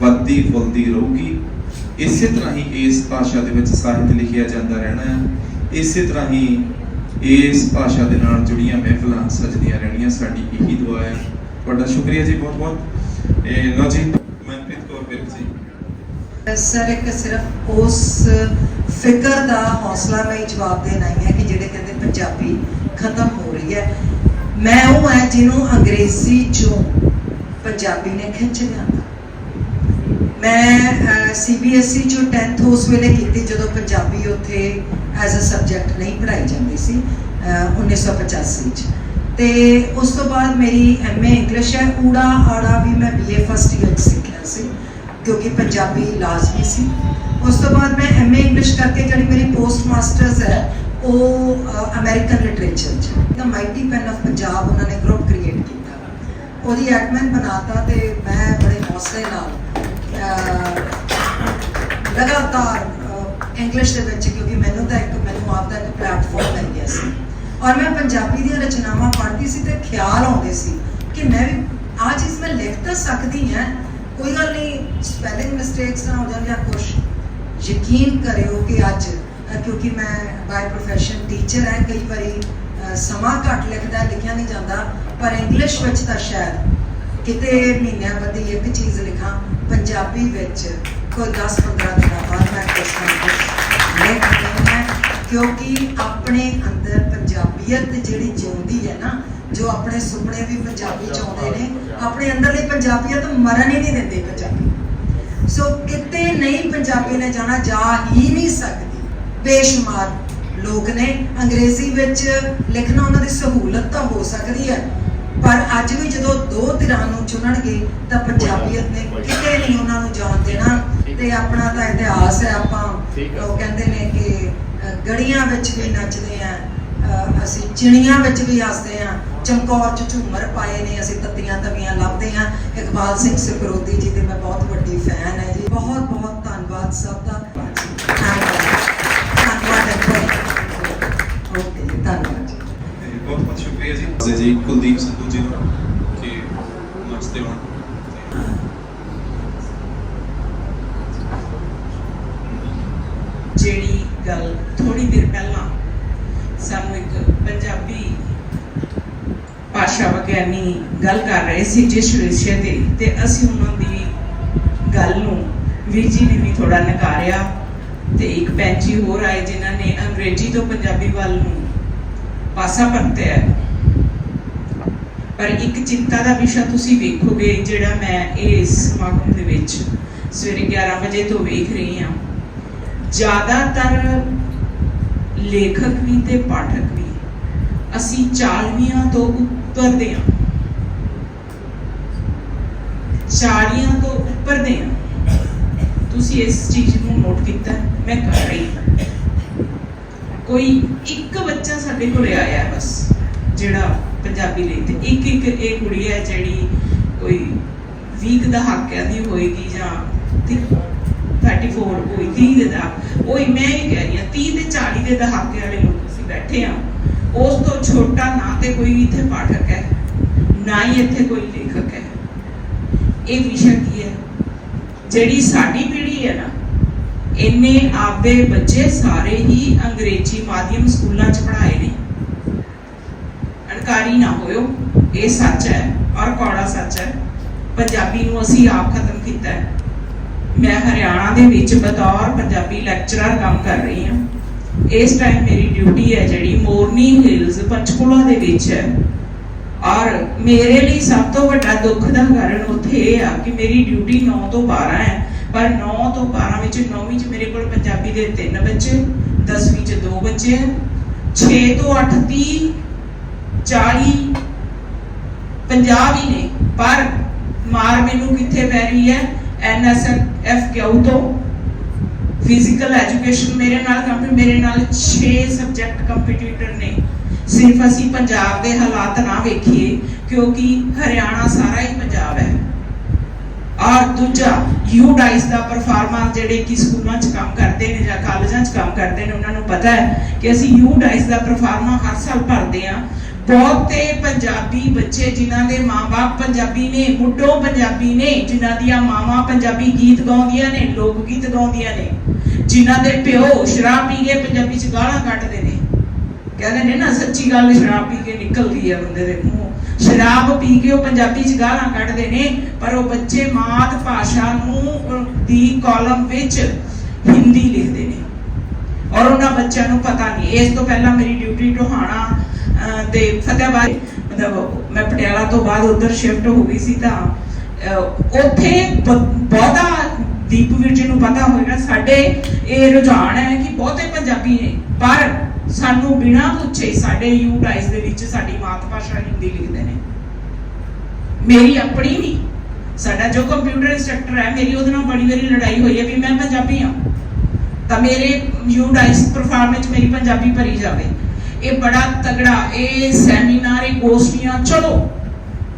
ਵੱਧਦੀ ਫੁੱਲਦੀ ਰਹੂਗੀ। ਇਸੇ ਤਰ੍ਹਾਂ ਹੀ ਇਸ ਭਾਸ਼ਾ ਦੇ ਵਿੱਚ ਸਾਹਿਤ ਲਿਖਿਆ ਜਾਂਦਾ ਰਹਿਣਾ ਹੈ। ਇਸੇ ਤਰ੍ਹਾਂ ਹੀ ਇਸ ਭਾਸ਼ਾ ਦੇ ਨਾਲ ਜੁੜੀਆਂ ਮਹਿਫਲਾਂ ਸਜਦੀਆਂ ਰਹਿਣੀਆਂ ਸਾਡੀ ਇਹੀ ਦੁਆ ਹੈ। ਤੁਹਾਡਾ ਸ਼ੁਕਰੀਆ ਜੀ ਬਹੁਤ ਬਹੁਤ ਇਹ ਲਓ ਜੀ, ਮਨਪ੍ਰੀਤ ਕੌਰ ਬਿਰਕ ਜੀ। ਸਰ, ਇੱਕ ਸਿਰਫ ਉਸ ਫਿਕਰ ਦਾ ਹੌਸਲਾ ਮੈਂ ਜਵਾਬ ਦੇਣਾ ਆਈ ਕਿ ਜਿਹੜੇ ਕਹਿੰਦੇ ਪੰਜਾਬੀ ਖਤਮ ਹੋ ਰਹੀ ਹੈ। ਮੈਂ ਉਹ ਹੈ ਜਿਹਨੂੰ ਅੰਗਰੇਜ਼ੀ ਚੋਂ ਪੰਜਾਬੀ ਨੇ ਖਿੱਚ ਲਿਆਂਦਾ ਮੈਂ ਸੀਬੀਐਸਈ ਚੋਂ 10th ਉਸ ਵੇਲੇ ਕੀਤੀ ਜਦੋਂ ਪੰਜਾਬੀ ਉੱਥੇ ਐਜ਼ ਅ ਸਬਜੈਕਟ ਨਹੀਂ ਪੜ੍ਹਾਈ ਜਾਂਦੀ ਸੀ, ਅਹ 1985 ਚ। ਤੇ ਉਸ ਤੋਂ ਬਾਅਦ ਮੇਰੀ ਐਮਏ ਇੰਗਲਿਸ਼ ਹੈ, ਊੜਾ ਆੜਾ ਵੀ ਮੈਂ ਬੀਏ ਫਸਟ ਈਅਰ ਚ ਸਿੱਖਿਆ ਸੀ, ਕਿਉਂਕਿ ਪੰਜਾਬੀ ਲਾਜ਼ਮੀ ਸੀ। ਉਸ ਤੋਂ ਬਾਅਦ ਮੈਂ ਐਮਏ ਇੰਗਲਿਸ਼ ਕਰਕੇ ਜਿਹੜੀ ਮੇਰੀ ਪੋਸਟ ਮਾਸਟਰਸ ਹੈ, ਉਹ ਅਮਰੀਕਨ ਲਿਟਰੇਚਰ ਚ। The mighty pen of Punjab ਉਹਨਾਂ ਨੇ ਗਰੁੱਪ ਕ੍ਰੀਏਟ ਕੀਤਾ। ਉਹਦੀ ਐਡਮਿਨ ਬਣਾਤਾ ਤੇ ਮੈਂ ਬੜੇ ਹੌਸਲੇ ਨਾਲ ਲਗਾਤਾਰ ਇੰਗਲਿਸ਼ ਦੇ ਵਿੱਚ, ਕਿਉਂਕਿ ਮੈਨੂੰ ਤਾਂ ਇੱਕ, ਮੈਨੂੰ ਆਪਦਾ ਇੱਕ ਪਲੇਟਫਾਰਮ ਮਿਲ ਗਿਆ ਸੀ। ਔਰ ਮੈਂ ਪੰਜਾਬੀ ਦੀਆਂ ਰਚਨਾਵਾਂ ਪੜ੍ਹਦੀ ਸੀ ਤੇ ਖਿਆਲ ਆਉਂਦੇ ਸੀ ਕਿ ਮੈਂ ਵੀ ਆ ਚੀਜ਼ ਮੈਂ ਲਿਖ ਤਾਂ ਸਕਦੀ ਹਾਂ। ਕੋਈ ਗੱਲ ਨਹੀਂ ਸਪੈਲਿੰਗ ਮਿਸਟੇਕਸ ਨਾ ਹੋ ਜਾਣ ਜਾਂ ਕੁਝ ਯਕੀਨ ਕਰਿਓ ਕਿ ਅੱਜ ਕਿਉਂਕਿ ਮੈਂ ਬਾਈ ਪ੍ਰੋਫੈਸ਼ਨ ਟੀਚਰ ਹਾਂ, ਕਈ ਵਾਰੀ ਸਮਾਂ ਘੱਟ ਲਿਖਦਾ, ਲਿਖਿਆ ਨਹੀਂ ਜਾਂਦਾ, ਪਰ ਇੰਗਲਿਸ਼ ਵਿੱਚ ਤਾਂ ਸ਼ਾਇਦ ਕਿਤੇ ਮਹੀਨਿਆਂ ਬੱਦੀ ਇੱਕ ਚੀਜ਼ ਲਿਖਾਂ ਪੰਜਾਬੀ ਵਿੱਚ ਕੋਈ 10-15 ਦਿਨਾਂ ਬਾਅਦ ਮੈਂ ਕੁਛ ਨਾ ਕੁਛ ਲਿਖ ਰਹੀ ਹਾਂ, ਕਿਉਂਕਿ ਆਪਣੇ ਅੰਦਰ ਪੰਜਾਬੀਅਤ ਜਿਹੜੀ ਜਿਉਂਦੀ ਹੈ ਨਾ, ਜੋ ਆਪਣੇ ਸੁਪਨੇ ਵੀ ਪੰਜਾਬੀ ਚ ਆਉਂਦੇ ਨੇ, ਆਪਣੇ ਅੰਦਰਲੀ ਪੰਜਾਬੀਅਤ ਮਰਨ ਹੀ ਨਹੀਂ ਦਿੰਦੇ ਪੰਜਾਬੀ। ਸੋ ਕਿਤੇ ਨਹੀਂ ਪੰਜਾਬੀ ਨੇ ਜਾਣਾ, ਜਾ ਹੀ ਨਹੀਂ ਸਕਦੀ। ਬੇਸ਼ੁਮਾਰ ਲੋਕ ਨੇ, ਅੰਗਰੇਜ਼ੀ ਵਿੱਚ ਲਿਖਣਾ ਉਹਨਾਂ ਦੀ ਸਹੂਲਤ ਤਾਂ ਹੋ ਸਕਦੀ ਹੈ। ਪਰ ਅੱਜ ਵੀ ਜਦੋਂ ਦੋ ਧਿਰਾਂ ਨੂੰ ਚੁਣਨਗੇ ਤਾਂ ਪੰਜਾਬੀਅਤ ਨੇ ਕਿਤੇ ਨਹੀਂ ਉਹਨਾਂ ਨੂੰ ਜਾਣ ਦੇਣਾ ਤੇ ਆਪਣਾ ਤਾਂ ਇਤਿਹਾਸ ਹੈ ਆਪਾਂ ਉਹ ਕਹਿੰਦੇ ਨੇ ਕਿ ਗੜੀਆਂ ਵਿੱਚ ਵੀ ਨੱਚਦੇ ਆ ਅਸੀਂ ਚਿੜੀਆਂ ਵਿੱਚ ਵੀ ਹੱਸਦੇ ਆ। ਚਮਕੌਰ ਚ ਝੂਮਰ ਪਾਏ ਨੇ ਅਸੀਂ ਤੱਤੀਆਂ ਤਵੀਆਂ ਲੱਭਦੇ ਆ। ਇਕਬਾਲ ਸਿੰਘ ਸਕਰੋਦੀ ਜੀ ਦੀ ਮੈਂ ਬਹੁਤ ਵੱਡੀ ਫੈਨ ਹੈ ਜੀ। ਬਹੁਤ ਬਹੁਤ ਧੰਨਵਾਦ ਸਭ ਦਾ। ਸ਼ੁਕਰੀਆ ਜੀ, ਕੁਲਦੀਪ ਸੰਧੂ ਜੀ ਨੂੰ, ਕਿ ਮੰਚ ਤੇ ਜਿਹੜੀ ਗੱਲ ਥੋੜੀ ਦੇਰ ਪਹਿਲਾਂ ਸਾਨੂੰ ਇੱਕ ਪੰਜਾਬੀ ਭਾਸ਼ਾ ਵਿਗਿਆਨੀ ਗੱਲ ਕਰ ਰਹੇ ਸੀ, ਜਿਸ ਵਿਸ਼ੇ ਤੇ ਤੇ ਅਸੀਂ ਉਹਨਾਂ ਦੀ ਗੱਲ ਨੂੰ ਵੀਰ ਜੀ ਨੇ ਵੀ ਥੋੜਾ ਨਕਾਰਿਆ ਤੇ ਇੱਕ ਭੈਣ ਹੋਰ ਆਏ ਜਿਨ੍ਹਾਂ ਨੇ ਅੰਗਰੇਜ਼ੀ ਤੋਂ ਪੰਜਾਬੀ ਵੱਲ ਨੂੰ ਪਾਸਾ ਪਰਤਿਆ ਪਰ ਇੱਕ ਚਿੰਤਾ ਦਾ ਵਿਸ਼ਾ ਤੁਸੀਂ ਵੇਖੋਗੇ ਜਿਹੜਾ ਮੈਂ ਇਸ ਸਮਾਗਮ ਦੇ ਵਿੱਚ ਸਵੇਰੇ 11 ਵਜੇ ਤੋਂ ਵੇਖ ਰਹੀ ਹਾਂ। ਜ਼ਿਆਦਾਤਰ ਲੇਖਕ ਵੀ ਤੇ ਪਾਠਕ ਵੀ ਅਸੀਂ 40ਵੀਆਂ ਤੋਂ ਉੱਪਰ ਦੇ ਹਾਂ। 40ਆਂ ਤੋਂ ਉੱਪਰ ਦੇ ਹਾਂ। ਤੁਸੀਂ ਇਸ ਚੀਜ਼ ਨੂੰ ਨੋਟ ਕੀਤਾ? ਮੈਂ ਕਰ ਰਹੀ ਹਾਂ। ਕੋਈ ਇੱਕ ਬੱਚਾ ਸਾਡੇ ਕੋਲ ਆਇਆ ਬਸ, ਜਿਹੜਾ ਪੰਜਾਬੀ ਲਈ ਤੇ ਇੱਕ ਇੱਕ ਇਹ ਕੁੜੀ ਹੈ ਜਿਹੜੀ ਕੋਈ 20 ਦਾ ਹੱਕਿਆ ਦੀ ਹੋਏਗੀ ਜਾਂ 34 ਕੋਈ 30 ਦੇ ਦਾ ਉਹ ਮੈਂ ਹੀ ਕਹਿ ਰਹੀ ਹਾਂ 30 ਤੇ 40 ਦੇ ਦਹਾਕੇ ਵਾਲੇ ਲੋਕ ਅਸੀਂ ਬੈਠੇ ਆ, ਉਸ ਤੋਂ ਛੋਟਾ ਨਾ ਤੇ ਕੋਈ ਇੱਥੇ ਪਾਠਕ ਹੈ, ਨਾ ਹੀ ਇੱਥੇ ਕੋਈ ਲੇਖਕ ਹੈ। ਇਹ ਵਿਸ਼ਾ ਕੀ ਹੈ? ਜਿਹੜੀ ਸਾਡੀ ਪੀੜ੍ਹੀ ਹੈ ਨਾ ਇਹਨੇ ਆਪਦੇ ਬੱਚੇ ਸਾਰੇ ਹੀ ਅੰਗਰੇਜ਼ੀ ਮਾਧਿਅਮ ਸਕੂਲਾਂ 'ਚ ਪੜ੍ਹਾਏ ਨੇ। ਅਣਕਾਰੀ ਨਾ ਹੋਇਓ, ਇਹ ਸੱਚ ਹੈ ਔਰ ਕੌੜਾ ਸੱਚ ਹੈ। ਪੰਜਾਬੀ ਨੂੰ ਅਸੀਂ ਆਪ ਖਤਮ ਕੀਤਾ ਹੈ। ਮੈਂ ਹਰਿਆਣਾ ਦੇ ਵਿੱਚ ਬਤੌਰ ਪੰਜਾਬੀ ਲੈਕਚਰਰ ਕੰਮ ਕਰ ਰਹੀ ਹਾਂ। ਇਸ ਟਾਈਮ ਮੇਰੀ ਡਿਊਟੀ ਹੈ ਜਿਹੜੀ ਮੋਰਨੀ ਹਿਲਸ ਪੰਚਕੂਲਾ ਦੇ ਵਿੱਚ ਹੈ। ਔਰ ਮੇਰੇ ਲਈ ਸਭ ਤੋਂ ਵੱਡਾ ਦੁੱਖ ਦਾ ਕਾਰਨ ਉੱਥੇ ਇਹ ਆ ਕਿ ਮੇਰੀ ਡਿਊਟੀ 9 ਤੋਂ 12 ਹੈ, ਪਰ 9 ਤੋਂ 12 ਵਿੱਚ 9ਵੀਂ ਚ ਮੇਰੇ ਕੋਲ ਪੰਜਾਬੀ ਦੇ ਤਿੰਨ ਬੱਚੇ 10ਵੀਂ ਚ ਦੋ ਬੱਚੇ ਹੈ 6 ਤੋਂ 8 30 40 50 ਵੀ ਨੇ, ਪਰ ਮਾਰ ਮੈਨੂੰ ਕਿੱਥੇ ਪੈ ਰਹੀ ਹੈ? ਐਨਐਸਐਫ ਕਿਉਂ ਤੋਂ? ਫਿਜ਼ੀਕਲ ਐਜੂਕੇਸ਼ਨ ਮੇਰੇ ਨਾਲ ਕੰਪੀ ਮੇਰੇ ਨਾਲ 6 ਸਬਜੈਕਟ ਕੰਪੀਟੀਟਰ ਨੇ। ਸਿਰਫ ਅਸੀਂ ਪੰਜਾਬ ਦੇ ਹਾਲਾਤ ਨਾ ਵੇਖੀਏ, ਕਿਉਂਕਿ ਹਰਿਆਣਾ ਸਾਰਾ ਹੀ ਪੰਜਾਬ ਹੈ। ਔਰ ਦੂਜਾ ਯੂ ਡਾਈਸ ਦਾ ਪਰਫਾਰਮੈਂਸ ਜਿਹੜੇ ਕਿ ਸਕੂਲਾਂ 'ਚ ਕੰਮ ਕਰਦੇ ਨੇ ਜਾਂ ਕਾਲਜਾਂ 'ਚ ਕੰਮ ਕਰਦੇ ਨੇ, ਉਹਨਾਂ ਨੂੰ ਪਤਾ ਹੈ ਕਿ ਅਸੀਂ ਯੂ ਡਾਈਸ ਦਾ ਪਰਫਾਰਮੈਂਸ ਹਰ ਸਾਲ ਭਰਦੇ ਆ ਬਹੁਤੇ ਪੰਜਾਬੀ ਬੱਚੇ ਜਿਨ੍ਹਾਂ ਦੇ ਮਾਪੇ ਪੰਜਾਬੀ ਨੇ ਮੁੱਢੋਂ ਪੰਜਾਬੀ ਨੇ, ਜਿਨ੍ਹਾਂ ਦੀਆਂ ਮਾਵਾਂ ਪੰਜਾਬੀ ਗੀਤ ਗਾਉਂਦੀਆਂ ਨੇ ਲੋਕ ਗੀਤ ਗਾਉਂਦੀਆਂ ਨੇ, ਜਿਨ੍ਹਾਂ ਦੇ ਪਿਓ ਸ਼ਰਾਬ ਪੀ ਕੇ ਪੰਜਾਬੀ 'ਚ ਗਾਲਾਂ ਕੱਢਦੇ ਨੇ। ਕਹਿੰਦੇ ਨੇ ਨਾ, ਸੱਚੀ ਗੱਲ ਸ਼ਰਾਬ ਪੀ ਕੇ ਨਿਕਲਦੀ ਹੈ ਬੰਦੇ ਦੇ ਮੂੰਹੋਂ। ਸ਼ਰਾਬ ਪੀ ਕੇ ਉਹ ਪੰਜਾਬੀ ਚ ਗਾਲਾਂ ਕੱਢਦੇ ਨੇ, ਪਰ ਉਹ ਬੱਚੇ ਮਾਤ ਭਾਸ਼ਾ ਨੂੰ ਦੀ ਕਾਲਮ ਵਿੱਚ ਹਿੰਦੀ ਲਿਖਦੇ ਨੇ। ਔਰ ਉਹਨਾਂ ਬੱਚਿਆਂ ਨੂੰ ਪਤਾ ਨਹੀਂ। ਇਸ ਤੋਂ ਪਹਿਲਾਂ ਮੇਰੀ ਡਿਊਟੀ ਟੋਹਾਣਾ ਤੇ ਫਤਿਹਾਬਾਦ ਮਤਲਬ ਮੈਂ ਪਟਿਆਲਾ ਤੋਂ ਬਾਅਦ ਉਧਰ ਸ਼ਿਫਟ ਹੋ ਗਈ ਸੀ ਤਾਂ ਉੱਥੇ ਬ- ਬਹੁਤਾ ਦੀਪਵੀਰ ਜੀ ਨੂੰ ਪਤਾ ਹੋਵੇਗਾ ਸਾਡੇ ਇਹ ਰੁਝਾਨ ਹੈ ਕਿ ਬਹੁਤੇ ਪੰਜਾਬੀ ਨੇ, ਪਰ ਸਾਨੂੰ ਬਿਨਾਂ ਪੁੱਛੇ ਸਾਡੇ ਯੂ ਡਾਈਸ ਦੇ ਵਿੱਚ ਸਾਡੀ ਮਾਤ ਭਾਸ਼ਾ ਹਿੰਦੀ ਲਿਖਦੇ ਨੇ। ਮੇਰੀ ਆਪਣੀ ਵੀ, ਸਾਡਾ ਜੋ ਕੰਪਿਊਟਰ ਇੰਸਟ੍ਰਕਟਰ ਹੈ, ਮੇਰੀ ਉਹਦੇ ਨਾਲ ਬੜੀ ਵਾਰੀ ਲੜਾਈ ਹੋਈ ਹੈ ਵੀ ਮੈਂ ਪੰਜਾਬੀ ਹਾਂ। ਤਾਂ ਮੇਰੇ ਯੂ ਡਾਈਸ ਪਰਫਾਰਮੈਂਸ ਮੇਰੀ ਪੰਜਾਬੀ ਭਰੀ ਜਾਵੇ। ਇਹ ਬੜਾ ਤਗੜਾ, ਇਹ ਸੈਮੀਨਾਰ ਇਹ ਗੋਸ਼ਟੀਆਂ ਚਲੋ,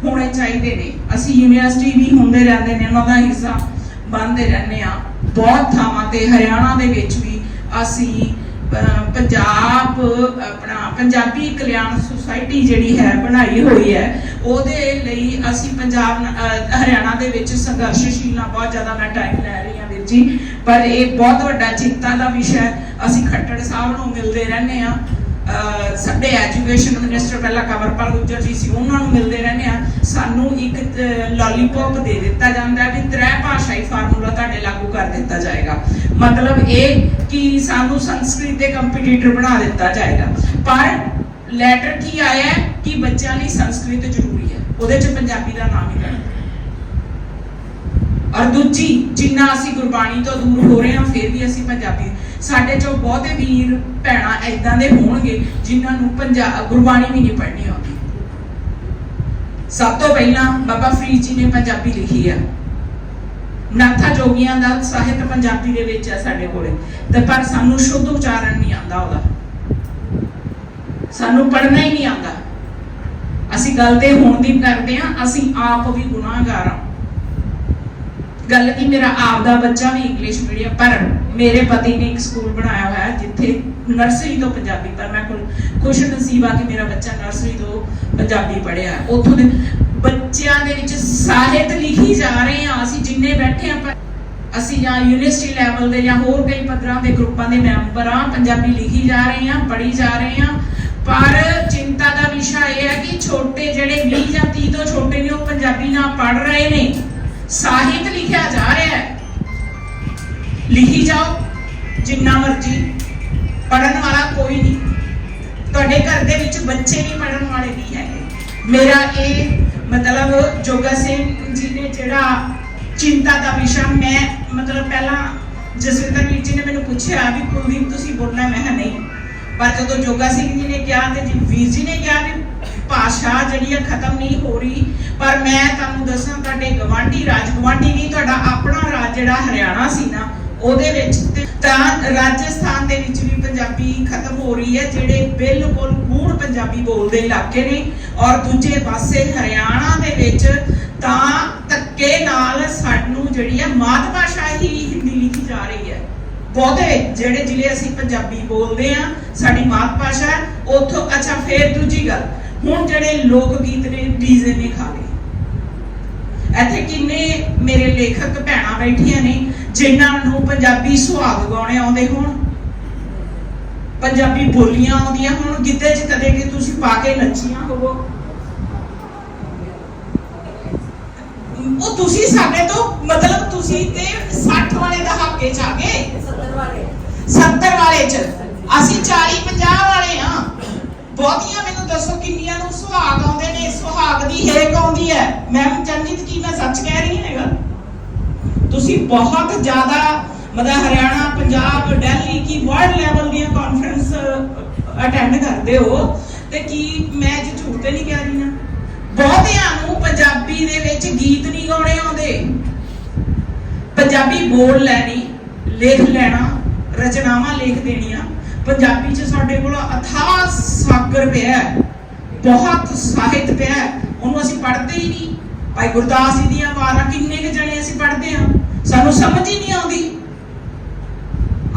ਹੋਣੇ ਚਾਹੀਦੇ ਨੇ। ਅਸੀਂ ਯੂਨੀਵਰਸਿਟੀ ਵੀ ਹੁੰਦੇ ਰਹਿੰਦੇ ਨੇ, ਉਹਨਾਂ ਦਾ ਹਿੱਸਾ ਬਣਦੇ ਰਹਿੰਦੇ ਆ ਬਹੁਤ ਥਾਵਾਂ ਤੇ, ਹਰਿਆਣਾ ਦੇ ਵਿੱਚ ਵੀ ਅਸੀਂ ਪੰਜਾਬ, ਆਪਣਾ ਪੰਜਾਬੀ ਕਲਿਆਣ ਸੁਸਾਇਟੀ ਜਿਹੜੀ ਹੈ, ਬਣਾਈ ਹੋਈ ਹੈ, ਉਹਦੇ ਲਈ ਅਸੀਂ ਪੰਜਾਬ ਹਰਿਆਣਾ ਦੇ ਵਿੱਚ ਸੰਘਰਸ਼ਸ਼ੀਲ ਹਾਂ ਬਹੁਤ ਜ਼ਿਆਦਾ ਮੈਂ ਟਾਈਮ ਲੈ ਰਹੀ ਹਾਂ ਵੀਰ ਜੀ। ਪਰ ਇਹ ਬਹੁਤ ਵੱਡਾ ਚਿੰਤਾ ਦਾ ਵਿਸ਼ਾ ਹੈ। ਅਸੀਂ ਖੱਟੜ ਸਾਹਿਬ ਨੂੰ ਮਿਲਦੇ ਰਹਿੰਦੇ ਆ ਸਾਡੇ ਐਜੂਕੇਸ਼ਨ ਮਿਨਿਸਟਰ ਪਹਿਲਾਂ ਕਮਰਪਾਲ ਗੁੱਜਰ ਜੀ ਸੀ, ਉਹਨਾਂ ਨੂੰ ਮਿਲਦੇ ਰਹਿੰਦੇ ਆ ਸਾਨੂੰ ਇੱਕ ਲਾਲੀਪੌਪ ਦੇ ਦਿੱਤਾ ਜਾਂਦਾ ਵੀ ਤ੍ਰੈ ਭਾਸ਼ਾਈ ਫਾਰਮੂਲਾ ਤੁਹਾਡੇ ਲਾਗੂ ਕਰ ਦਿੱਤਾ ਜਾਏਗਾ। ਮਤਲਬ ਇਹ ਕਿ ਸਾਨੂੰ ਸੰਸਕ੍ਰਿਤ ਦੇ ਕੰਪੀਟੀਟਰ ਬਣਾ ਦਿੱਤਾ ਜਾਏਗਾ। ਪਰ ਲੈਟਰ ਕੀ ਆਇਆ ਕਿ ਬੱਚਿਆਂ ਲਈ ਸੰਸਕ੍ਰਿਤ ਜ਼ਰੂਰੀ ਹੈ। ਉਹਦੇ 'ਚ ਪੰਜਾਬੀ ਦਾ ਨਾਮ ਹੀ ਲੈਣਾ ਔਰ ਦੂਜੀ, ਜਿੰਨਾ ਅਸੀਂ ਗੁਰਬਾਣੀ ਤੋਂ ਦੂਰ ਹੋ ਰਹੇ ਹਾਂ, ਫਿਰ ਵੀ ਅਸੀਂ ਪੰਜਾਬੀ ਸਾਡੇ ਚੋਂ ਬਹੁਤੇ ਵੀਰ, ਭੈਣਾਂ ਐਦਾਂ ਦੇ ਹੋਣਗੇ ਜਿਨ੍ਹਾਂ ਨੂੰ ਪੰਜਾਬ ਗੁਰਬਾਣੀ ਵੀ ਨਹੀਂ ਪੜ੍ਹਨੀ ਆਉਂਦੀ। ਸਭ ਤੋਂ ਪਹਿਲਾਂ ਬਾਬਾ ਫਰੀਦ ਜੀ ਨੇ ਪੰਜਾਬੀ ਲਿਖੀ ਆ। ਨਾਥਾ ਜੋਗੀਆਂ ਦਾ ਸਾਹਿਤ ਪੰਜਾਬੀ ਦੇ ਵਿੱਚ ਹੈ ਸਾਡੇ ਕੋਲੇ। ਤੇ ਪਰ ਸਾਨੂੰ ਸ਼ੁੱਧ ਉਚਾਰਨ ਨਹੀਂ ਆਉਂਦਾ ਉਹਦਾ। ਸਾਨੂੰ ਪੜ੍ਹਨਾ ਹੀ ਨਹੀਂ ਆਉਂਦਾ। ਅਸੀਂ ਗੱਲ ਤੇ ਹੋਣ ਦੀ ਕਰਦੇ ਹਾਂ, ਅਸੀਂ ਆਪ ਵੀ ਗੁਨਾਹਗਾਰ ਹਾਂ। ਗੱਲ ਕੀ ਮੇਰਾ ਆਪ ਦਾ ਬੱਚਾ ਵੀ ਇੰਗਲਿਸ਼ ਮੀਡੀਅਮ ਪਰ ਮੇਰੇ ਪਤੀ ਨੇ ਇੱਕ ਸਕੂਲ ਬਣਾਇਆ ਹੋਇਆ ਹੈ ਜਿੱਥੇ ਨਰਸਰੀ ਤੋਂ ਪੰਜਾਬੀ, ਪਰ ਮੈਂ ਖੁਸ਼ ਨਸੀਬ ਆ ਕਿ ਮੇਰਾ ਬੱਚਾ ਨਰਸਰੀ ਤੋਂ ਪੰਜਾਬੀ ਪੜ੍ਹਿਆ ਉੱਥੋਂ ਦੇ ਬੱਚਿਆਂ ਦੇ ਵਿੱਚ ਸਾਹਿਤ ਲਿਖੀ ਜਾ ਰਹੇ ਆ ਅਸੀਂ, ਜਿੰਨੇ ਬੈਠੇ ਆ ਅਸੀਂ ਜਾਂ ਯੂਨੀਵਰਸਿਟੀ ਲੈਵਲ ਦੇ ਜਾਂ ਹੋਰ ਕਈ ਪੱਧਰਾਂ ਦੇ ਗਰੁੱਪਾਂ ਦੇ ਮੈਂਬਰ ਆ ਪੰਜਾਬੀ ਲਿਖੀ ਜਾ ਰਹੇ ਆ ਪੜ੍ਹੀ ਜਾ ਰਹੇ ਆ ਪਰ ਚਿੰਤਾ ਦਾ ਵਿਸ਼ਾ ਇਹ ਹੈ ਕਿ ਛੋਟੇ ਜਿਹੜੇ 20 ਜਾਂ 30 ਤੋਂ ਛੋਟੇ ਨੇ, ਉਹ ਪੰਜਾਬੀ ਨਾ ਪੜ੍ਹ ਰਹੇ ਨੇ। ਸਾਹਿਤ ਲਿਖਿਆ ਜਾ ਰਿਹਾ ਹੈ। ਲਿਖੀ ਜਾਓ, ਜਿੰਨਾ ਮਰਜ਼ੀ। ਪੜਨ ਵਾਲਾ ਕੋਈ ਨਹੀਂ। ਤੁਹਾਡੇ ਘਰ ਦੇ ਵਿੱਚ ਬੱਚੇ ਨਹੀਂ ਪੜਨ ਵਾਲੇ ਨਹੀਂ ਹੈਗੇ। ਮੇਰਾ ਇਹ ਮਤਲਬ ਜੋਗਾ ਸਿੰਘ ਜੀ ਨੇ ਜਿਹੜਾ ਚਿੰਤਾ ਦਾ ਵਿਸ਼ਾ ਮੈਂ ਮਤਲਬ ਪਹਿਲਾਂ ਜਸਵਿੰਦਰ ਵੀਰ ਜੀ ਨੇ ਮੈਨੂੰ ਪੁੱਛਿਆ ਵੀ ਕੁਲਦੀਪ, ਤੁਸੀਂ ਬੋਲਣਾ? ਮੈਂ ਕਿਹਾ ਨਹੀਂ। ਪਰ ਜਦੋਂ ਜੋਗਾ ਸਿੰਘ ਜੀ ਨੇ ਕਿਹਾ ਤੇ ਜੀ ਵੀਰ ਜੀ ਨੇ ਕਿਹਾ ਵੀ ਭਾਸ਼ਾ ਜਿਹੜੀ ਹੈ ਖਤਮ ਨਹੀਂ ਹੋ ਰਹੀ। ਪਰ ਮੈਂ ਤੁਹਾਨੂੰ ਦੱਸਾਂ, ਤੁਹਾਡੇ ਗਵਾਂਢੀ ਰਾਜ ਗਵਾਂਢੀ ਨਹੀਂ, ਤੁਹਾਡਾ ਆਪਣਾ ਰਾਜ ਜਿਹੜਾ ਹਰਿਆਣਾ ਸੀ ਨਾ, ਉਹਦੇ ਵਿੱਚ ਤਾਂ ਰਾਜਸਥਾਨ ਦੇ ਵਿੱਚ ਵੀ ਪੰਜਾਬੀ ਖਤਮ ਹੋ ਰਹੀ ਹੈ, ਜਿਹੜੇ ਬਿਲਕੁਲ ਗੂੜ ਪੰਜਾਬੀ ਬੋਲਦੇ ਇਲਾਕੇ ਨੇ। ਔਰ ਦੂਜੇ ਪਾਸੇ ਹਰਿਆਣਾ ਦੇ ਵਿੱਚ ਤਾਂ ਧੱਕੇ ਨਾਲ ਸਾਨੂੰ ਜਿਹੜੀ ਹੈ ਮਾਤ ਭਾਸ਼ਾ ਹੀ ਹਿੰਦੀ ਲਿਖੀ ਜਾ ਰਹੀ ਹੈ। ਬਹੁਤੇ ਜਿਹੜੇ ਜ਼ਿਲ੍ਹੇ ਅਸੀਂ ਪੰਜਾਬੀ ਬੋਲਦੇ ਆ ਸਾਡੀ ਮਾਤ ਭਾਸ਼ਾ ਹੈ, ਉੱਥੋਂ ਅੱਛਾ, ਫੇਰ ਦੂਜੀ ਗੱਲ। ਹੁਣ ਜਿਹੜੇ ਲੋਕ ਗੀਤ ਨੇ ਡੀਜ਼ੇ ਨੇ ਖਾ ਲਏ। ਇੱਥੇ ਕਿੰਨੇ ਮੇਰੇ ਲੇਖਕ ਭੈਣਾਂ ਬੈਠੀਆਂ ਨੇ ਜਿਨ੍ਹਾਂ ਨੂੰ ਪੰਜਾਬੀ ਸੁਹਾਗ ਗਾਉਣੇ ਆਉਂਦੇ ਹੋਣ ਪੰਜਾਬੀ ਬੋਲੀਆਂ ਆਉਂਦੀਆਂ ਹੋਣ ਗਿੱਧੇ 'ਚ ਕਦੇ ਕਿ ਤੁਸੀਂ ਪਾ ਕੇ ਨੱਚੀਆਂ ਹੋਵੋ। ਉਹ ਤੁਸੀਂ ਸਾਡੇ ਤੋਂ ਮਤਲਬ ਤੁਸੀਂ ਤੇ 60 ਵਾਲੇ ਦਹਾਕੇ ਚ ਆ ਗਏ। 70 ਵਾਲੇ। 70 ਵਾਲੇ ਚ। ਅਸੀਂ 40 50 ਵਾਲੇ ਆ ਬਹੁਤੀਆਂ ਮੈਨੂੰ ਦੱਸੋ ਕਿੰਨੀਆਂ ਨੂੰ ਸੁਹਾਗ ਆਉਂਦੇ ਨੇ, ਸੁਹਾਗ ਦੀ ਹੇਕ ਆਉਂਦੀ ਹੈ। ਮੈਮ ਚੰਨਿਤ ਕੀ ਮੈਂ ਸੱਚ ਕਹਿ ਰਹੀ ਹੈਗਾ? ਤੁਸੀਂ ਬਹੁਤ ਜ਼ਿਆਦਾ, ਮਤਲਬ ਹਰਿਆਣਾ, ਪੰਜਾਬ, ਦਿੱਲੀ ਕੀ ਵਰਲਡ ਲੈਵਲ ਦੀਆਂ ਕਾਨਫਰੰਸ ਅਟੈਂਡ ਕਰਦੇ ਹੋ ਤੇ ਕੀ ਮੈਂ ਜੇ ਝੂਠ ਤੇ ਨਹੀਂ ਕਹਿ ਰਹੀ ਨਾ? ਬਹੁਤਿਆਂ ਨੂੰ ਪੰਜਾਬੀ ਦੇ ਵਿੱਚ ਗੀਤ ਨਹੀਂ ਗਾਉਣੇ ਆਉਂਦੇ। ਪੰਜਾਬੀ ਬੋਲ ਲੈਣੀ, ਲਿਖ ਲੈਣਾ, ਰਚਨਾਵਾਂ ਲਿਖ ਦੇਣੀਆਂ। ਪੰਜਾਬੀ 'ਚ ਸਾਡੇ ਕੋਲ ਅਥਾਹ ਸਾਗਰ ਪਿਆ ਹੈ, ਬਹੁਤ ਸਾਹਿਤ ਪਿਆ ਹੈ, ਉਹਨੂੰ ਅਸੀਂ ਪੜ੍ਹਦੇ ਹੀ ਨਹੀਂ। ਭਾਈ ਗੁਰਦਾਸ ਜੀ ਦੀਆਂ ਵਾਰਾਂ ਕਿੰਨੇ ਕੁ ਜਣੇ ਅਸੀਂ ਪੜ੍ਹਦੇ ਹਾਂ? ਸਾਨੂੰ ਸਮਝ ਹੀ ਨਹੀਂ ਆਉਂਦੀ।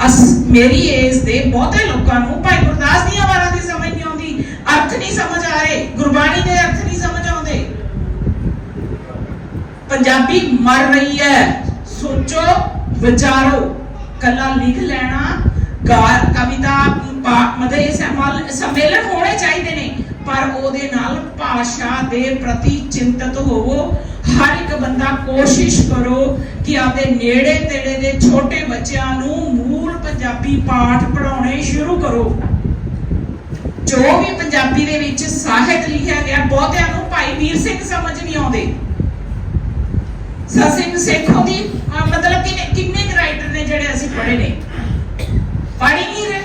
ਅਸ ਮੇਰੀ ਏਜ ਦੇ ਬਹੁਤੇ ਲੋਕਾਂ ਨੂੰ ਭਾਈ ਗੁਰਦਾਸ ਦੀਆਂ ਵਾਰਾਂ ਦੀ ਸਮਝ ਨਹੀਂ ਆਉਂਦੀ। ਅਰਥ ਨਹੀਂ ਸਮਝ ਆ ਰਹੇ। ਗੁਰਬਾਣੀ ਦੇ ਅਰਥ ਨਹੀਂ ਸਮਝ ਆਉਂਦੇ। ਪੰਜਾਬੀ ਮਰ ਰਹੀ ਹੈ। ਸੋਚੋ ਵਿਚਾਰੋ। ਕੱਲਾ ਲਿਖ ਲੈਣਾ ਕਵਿਤਾ ਪਾ- ਮਤਲਬ ਸੰਮੇਲਨ ਹੋਣੇ ਚਾਹੀਦੇ ਨੇ, ਪਰ ਉਹਦੇ ਨਾਲ ਭਾਸ਼ਾ ਦੇ ਪ੍ਰਤੀ ਚਿੰਤਤ ਹੋਵੋ। ਹਰ ਇੱਕ ਬੰਦਾ ਕੋਸ਼ਿਸ਼ ਕਰੋ ਕਿ ਆਪਦੇ ਨੇੜੇ ਤੇੜੇ ਦੇ ਛੋਟੇ ਬੱਚਿਆਂ ਨੂੰ ਮੂਲ ਪੰਜਾਬੀ ਪਾਠ ਪੜਾਉਣੇ ਸ਼ੁਰੂ ਕਰੋ। ਜੋ ਵੀ ਪੰਜਾਬੀ ਦੇ ਵਿੱਚ ਸਾਹਿਤ ਲਿਖਿਆ ਗਿਆ, ਬਹੁਤਿਆਂ ਨੂੰ ਭਾਈ ਵੀਰ ਸਿੰਘ ਸਮਝ ਨਹੀਂ ਆਉਂਦੇ। ਸਸਿੰਘ ਸੇਖੋਂ ਦੀ ਮਤਲਬ ਕਿ ਕਿੰਨੇ ਕੁ ਰਾਈਟਰ ਨੇ ਜਿਹੜੇ ਅਸੀਂ ਪੜ੍ਹੇ ਨੇ? ਪੜ੍ਹ ਹੀ ਨਹੀਂ ਰਹੇ?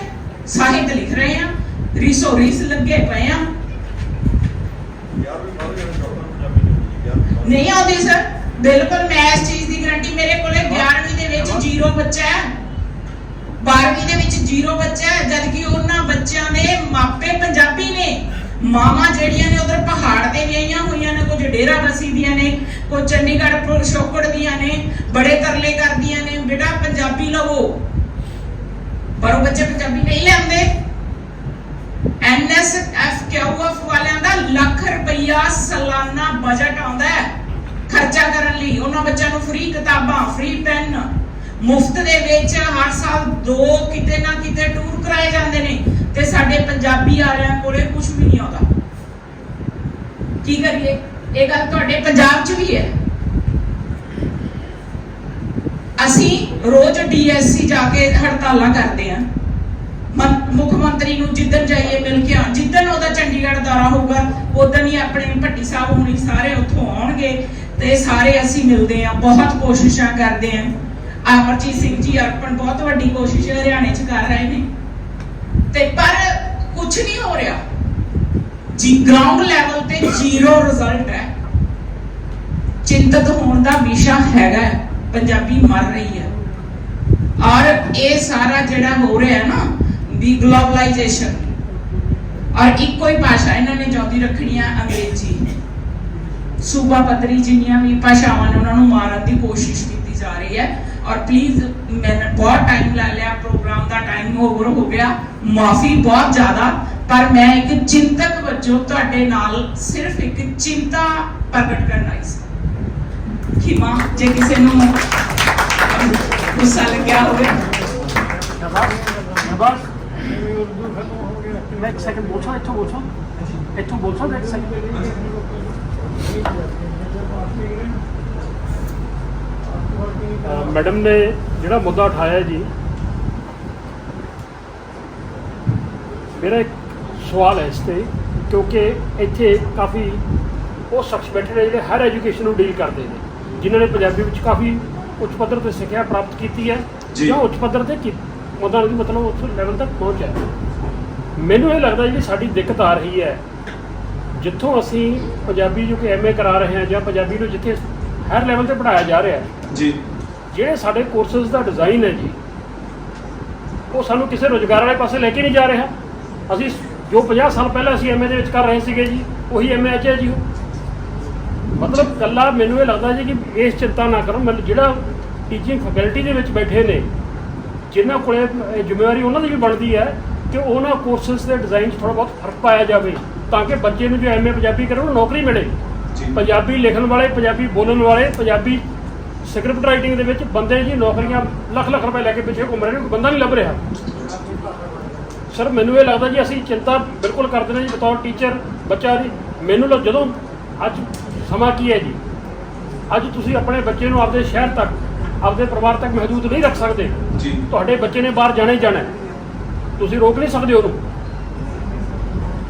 ਸਾਹਿਤ ਲਿਖ ਰਹੇ ਆ ਰੀਸੋ ਰੀਸ ਲੱਗੇ ਪਏ ਆ ਨਹੀਂ ਆਉਂਦੀ ਸਰ ਬਿਲਕੁਲ ਮੈਂ ਇਸ ਚੀਜ਼ ਦੀ ਗਾਰੰਟੀ ਮੇਰੇ ਕੋਲੇ 11ਵੀਂ ਦੇ ਵਿੱਚ ਜ਼ੀਰੋ ਬੱਚਾ ਹੈ। 12ਵੀਂ ਦੇ ਵਿੱਚ ਜ਼ੀਰੋ ਬੱਚਾ ਹੈ ਜਦ ਕਿ ਉਹਨਾਂ ਬੱਚਿਆਂ ਦੇ ਮਾਪੇ ਪੰਜਾਬੀ ਨੇ। ਮਾਵਾਂ ਜਿਹੜੀਆਂ ਨੇ ਉਧਰ ਪਹਾੜ ਤੇ ਵਿਆਹੀਆਂ ਹੋਈਆਂ ਨੇ, ਕੁਝ ਡੇਰਾ ਬਸੀ ਦੀਆਂ ਨੇ, ਕੁਝ ਚੰਡੀਗੜ੍ਹ ਪਿਸ਼ੋਕੜ ਦੀਆਂ ਨੇ, ਬੜੇ ਤਰਲੇ ਕਰਦੀਆਂ ਨੇ, ਬੇਟਾ ਪੰਜਾਬੀ ਲਵੋ। ਪਰ ਉਹ ਬੱਚੇ ਪੰਜਾਬੀ ਨਹੀਂ ਲੈਂਦੇ ਐਨਐਸਐਫ ਕਿਊਐਫ ਵਾਲਿਆਂ ਦਾ ਲੱਖ ਰੁਪਈਆ ਸਾਲਾਨਾ ਬਜਟ ਆਉਂਦਾ ਹੈ। ਖਰਚਾ ਕਰਨ ਲਈ ਉਹਨਾਂ ਬੱਚਿਆਂ ਨੂੰ ਫ੍ਰੀ ਕਿਤਾਬਾਂ ਫ੍ਰੀ ਪੈਨ ਮੁਫਤ ਦੇ ਵਿੱਚ ਹਰ ਸਾਲ ਦੋ ਕਿਤੇ ਨਾ ਕਿਤੇ ਟੂਰ ਕਰਾਏ ਜਾਂਦੇ ਨੇ ਤੇ ਸਾਡੇ ਪੰਜਾਬੀ ਵਾਲਿਆਂ ਕੋਲੇ ਕੁਝ ਵੀ ਨਹੀਂ ਆਉਂਦਾ। ਕੀ ਕਰੀਏ? ਇਹ ਗੱਲ ਤੁਹਾਡੇ ਪੰਜਾਬ 'ਚ ਵੀ ਹੈ। ਅਸੀਂ ਰੋਜ਼ ਡੀਐਸਸੀ ਜਾ ਕੇ ਹੜਤਾਲਾਂ ਕਰਦੇ ਆਂ ਮੁੱਖ ਮੰਤਰੀ ਨੂੰ ਜਿੱਦਣ ਜਾਈਏ ਮਿਲ ਕੇ ਆ ਜਿੱਦਣ ਉਹਦਾ ਚੰਡੀਗੜ੍ਹ ਦੌਰਾ ਹੋਊਗਾ ਉਦੋਂ ਹੀ ਆਪਣੇ ਭੱਟੀ ਸਾਹਿਬ ਹੁਣੀ ਸਾਰੇ ਉੱਥੋਂ ਆਉਣਗੇ ਤੇ ਸਾਰੇ ਅਸੀਂ ਮਿਲਦੇ ਆ ਬਹੁਤ ਕੋਸ਼ਿਸ਼ਾਂ ਕਰਦੇ ਆ ਅਮਰਜੀਤ ਸਿੰਘ ਜੀ ਅਰਪਣ ਬਹੁਤ ਵੱਡੀ ਕੋਸ਼ਿਸ਼ ਹਰਿਆਣੇ ਚ ਕਰ ਰਹੇ ਨੇ। ਤੇ ਪਰ ਕੁਝ ਨਹੀਂ ਹੋ ਰਿਹਾ। ਜੀ ਗਰਾਊਂਡ ਲੈਵਲ ਤੇ ਜ਼ੀਰੋ ਰਿਜ਼ਲਟ ਹੈ। ਚਿੰਤਤ ਹੋਣ ਦਾ ਵਿਸ਼ਾ ਹੈਗਾ ਹੈ। ਪੰਜਾਬੀ ਮਰ ਰਹੀ ਹੈ। ਔਰ ਇਹ ਸਾਰਾ ਜਿਹੜਾ ਹੋ ਰਿਹਾ ਨਾ, ਦੀ ਗਲੋਬਲਾਈਜੇਸ਼ਨ। ਔਰ ਇੱਕੋ ਹੀ ਭਾਸ਼ਾ ਇਹਨਾਂ ਨੇ ਜਿਉਂਦੀ ਰੱਖਣੀ ਆ, ਅੰਗਰੇਜ਼ੀ। ਸੂਬਾ ਪੱਧਰੀ ਜਿੰਨੀਆਂ ਵੀ ਭਾਸ਼ਾਵਾਂ ਨੇ ਉਹਨਾਂ ਨੂੰ ਮਾਰਨ ਦੀ ਕੋਸ਼ਿਸ਼ ਕੀਤੀ ਜਾ ਰਹੀ ਹੈ। ਔਰ ਪਲੀਜ਼ ਮੈਂ ਬਹੁਤ ਟਾਈਮ ਲੈ ਲਿਆ ਪ੍ਰੋਗਰਾਮ ਦਾ ਟਾਈਮ ਓਵਰ ਹੋ ਗਿਆ। ਮਾਫੀ ਬਹੁਤ ਜ਼ਿਆਦਾ, ਪਰ ਮੈਂ ਇੱਕ ਚਿੰਤਕ ਵਜੋਂ ਤੁਹਾਡੇ ਨਾਲ ਸਿਰਫ ਇੱਕ ਚਿੰਤਾ ਪ੍ਰਗਟ ਕਰਨਾ ਸੀ। ਖਿਮਾ ਜੇ ਕਿਸੇ ਨੂੰ ਗੁੱਸਾ ਲੱਗਿਆ ਹੋਵੇ। ਮੈਂ ਇੱਕ ਸੈਕਿੰਡ ਇੱਥੋਂ ਇੱਥੋਂ ਇੱਕ ਸੈਕਿੰਡ ਮੈਡਮ ਨੇ ਜਿਹੜਾ ਮੁੱਦਾ ਉਠਾਇਆ ਜੀ ਮੇਰਾ ਇੱਕ ਸਵਾਲ ਹੈ ਇਸ ਤੇ ਕਿਉਂਕਿ ਇੱਥੇ ਕਾਫੀ ਉਹ ਸ਼ਖਸ ਬੈਠੇ ਨੇ ਜਿਹੜੇ ਹਰ ਐਜੂਕੇਸ਼ਨ ਨੂੰ ਡੀਲ ਕਰਦੇ ਨੇ। ਜਿਨ੍ਹਾਂ ਨੇ ਪੰਜਾਬੀ ਵਿੱਚ ਕਾਫੀ ਉੱਚ ਪੱਧਰ ਤੇ ਸਿੱਖਿਆ ਪ੍ਰਾਪਤ ਕੀਤੀ ਹੈ ਜੀ। ਜਾਂ ਉੱਚ ਪੱਧਰ ਤੇ ਕੀ ਉਹਦਾ ਵੀ ਮਤਲਬ ਉਸ ਲੈਵਲ ਤੱਕ ਪਹੁੰਚ ਹੈ। ਮੈਨੂੰ ਇਹ ਲੱਗਦਾ ਜੀ ਸਾਡੀ ਦਿੱਕਤ ਆ ਰਹੀ ਹੈ ਜਿੱਥੋਂ ਅਸੀਂ ਪੰਜਾਬੀ ਜੋ ਕਿ ਐਮਏ ਕਰਾ ਰਹੇ ਹਾਂ ਜਾਂ ਪੰਜਾਬੀ ਨੂੰ ਜਿੱਥੇ ਹਰ ਲੈਵਲ ਤੇ ਪੜਾਇਆ ਜਾ ਰਿਹਾ ਹੈ ਜੀ। ਜਿਹੜੇ ਸਾਡੇ ਕੋਰਸਸ ਦਾ ਡਿਜ਼ਾਈਨ ਹੈ ਜੀ ਉਹ ਸਾਨੂੰ ਕਿਸੇ ਰੋਜ਼ਗਾਰ ਵਾਲੇ ਪਾਸੇ ਲੈ ਕੇ ਨਹੀਂ ਜਾ ਰਿਹਾ। ਅਸੀਂ ਜੋ 50 ਸਾਲ ਪਹਿਲਾਂ ਅਸੀਂ ਐਮਏ ਦੇ ਵਿੱਚ ਕਰ ਰਹੇ ਸੀਗੇ ਜੀ ਉਹੀ ਐਮਏ ਅੱਜ ਹੈ ਜੀ। ਉਹ ਮਤਲਬ ਕੱਲਾ ਮੈਨੂੰ ਇਹ ਲੱਗਦਾ ਜੀ ਕਿ ਇਸ ਚਿੰਤਾ ਨਾ ਕਰੋ। ਮੈਨੂੰ ਜਿਹੜਾ ਟੀਚਿੰਗ ਫੈਕਲਟੀ ਦੇ ਵਿੱਚ ਬੈਠੇ ਨੇ ਜਿਨ੍ਹਾਂ ਕੋਲੇ ਇਹ ਜ਼ਿੰਮੇਵਾਰੀ ਉਹਨਾਂ ਦੀ ਵੀ ਬਣਦੀ ਹੈ ਕਿ ਉਹਨਾਂ ਕੋਰਸਸ ਦੇ ਡਿਜ਼ਾਈਨ 'ਚ ਥੋੜਾ ਬਹੁਤ ਫ਼ਰਕ ਪਾਇਆ ਜਾਵੇ ਤਾਂ ਕਿ ਬੱਚੇ ਨੂੰ ਜੋ ਐਮਏ ਪੰਜਾਬੀ ਕਰੇ ਉਹਨੂੰ ਨੌਕਰੀ ਮਿਲੇ। ਪੰਜਾਬੀ ਲਿਖਣ ਵਾਲੇ ਪੰਜਾਬੀ ਬੋਲਣ ਵਾਲੇ ਪੰਜਾਬੀ ਸਕ੍ਰਿਪਟ ਰਾਈਟਿੰਗ ਦੇ ਵਿੱਚ ਬੰਦੇ ਜੀ ਨੌਕਰੀਆਂ ਲੱਖ ਲੱਖ ਰੁਪਏ ਲੈ ਕੇ ਪਿੱਛੇ ਘੁੰਮ ਰਹੇ ਨੇ ਕੋਈ ਬੰਦਾ ਨਹੀਂ ਲੱਭ ਰਿਹਾ। ਸਰ ਮੈਨੂੰ ਇਹ ਲੱਗਦਾ ਜੀ ਅਸੀਂ ਚਿੰਤਾ ਬਿਲਕੁਲ ਕਰਦੇ ਨੇ ਜੀ ਬਤੌਰ ਟੀਚਰ ਬੱਚਾ ਜੀ। ਮੈਨੂੰ ਜਦੋਂ ਅੱਜ ਸਮਾਂ ਕੀ ਹੈ ਜੀ? ਅੱਜ ਤੁਸੀਂ ਆਪਣੇ ਬੱਚੇ ਨੂੰ ਆਪਦੇ ਸ਼ਹਿਰ ਤੱਕ ਆਪਦੇ ਪਰਿਵਾਰ ਤੱਕ ਮਹਦੂਦ ਨਹੀਂ ਰੱਖ ਸਕਦੇ। ਜੀ। ਤੁਹਾਡੇ ਬੱਚੇ ਨੇ ਬਾਹਰ ਜਾਣਾ ਹੀ ਜਾਣਾ। ਤੁਸੀਂ ਰੋਕ ਨਹੀਂ ਸਕਦੇ ਉਹਨੂੰ।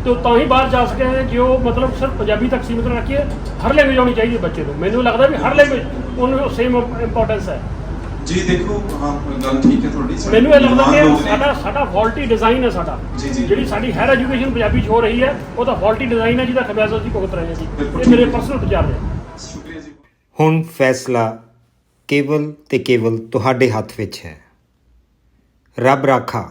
ਤੇ ਉਹ ਤਾਂ ਹੀ ਬਾਹਰ ਜਾ ਸਕੇ ਜੇ ਉਹ ਮਤਲਬ ਸਿਰਫ ਪੰਜਾਬੀ ਤੱਕ ਸੀਮਿਤ ਰੱਖੀਏ। ਹਰ ਲੈਂਗੁਏਜ ਆਉਣੀ ਚਾਹੀਦੀ ਹੈ ਬੱਚੇ ਨੂੰ। ਮੈਨੂੰ ਲੱਗਦਾ ਵੀ ਹਰ ਲੈਂਗੁਏਜ ਉਹਨੂੰ ਸੇਮ ਇੰਪੋਰਟੈਂਸ ਹੈ। ਜੀ ਦੇਖੋ ਹਾਂ ਗੱਲ ਠੀਕ ਹੈ ਤੁਹਾਡੀ ਸਾਡੇ ਮੈਨੂੰ ਇਹ ਲੱਗਦਾ ਨੌਜਵਾਨ ਕਿ ਲੋਕ ਨੇ। ਸਾਡਾ ਸਾਡਾ ਫਾਲਟੀ ਡਿਜ਼ਾਈਨ ਹੈ ਸਾਡਾ। ਜੀ, ਜੀ। ਜਿਹੜੀ ਸਾਡੀ ਹਾਇਰ ਐਜੂਕੇਸ਼ਨ ਪੰਜਾਬੀ 'ਚ ਹੋ ਰਹੀ ਹੈ ਉਹ ਤਾਂ ਫਾਲਟੀ ਡਿਜ਼ਾਈਨ ਹੈ ਜਿਹਦਾ ਖਮਿਆਜ਼ਾ ਅਸੀਂ ਭੁਗਤ ਰਹੇ ਹਾਂ ਜੀ। ਬਿਲਕੁਲ ਇਹ ਮੇਰੇ ਠੀਕ ਹੈ। ਪਰਸਨਲ ਵਿਚਾਰ ਨੇ। ਸ਼ੁਕਰੀਆ ਜੀ। ਹੁਣ ਫੈਸਲਾ ਕੇਵਲ ਤੇ ਕੇਵਲ ਤੁਹਾਡੇ ਹੱਥ ਵਿੱਚ ਹੈ। ਰੱਬ ਰਾਖਾ।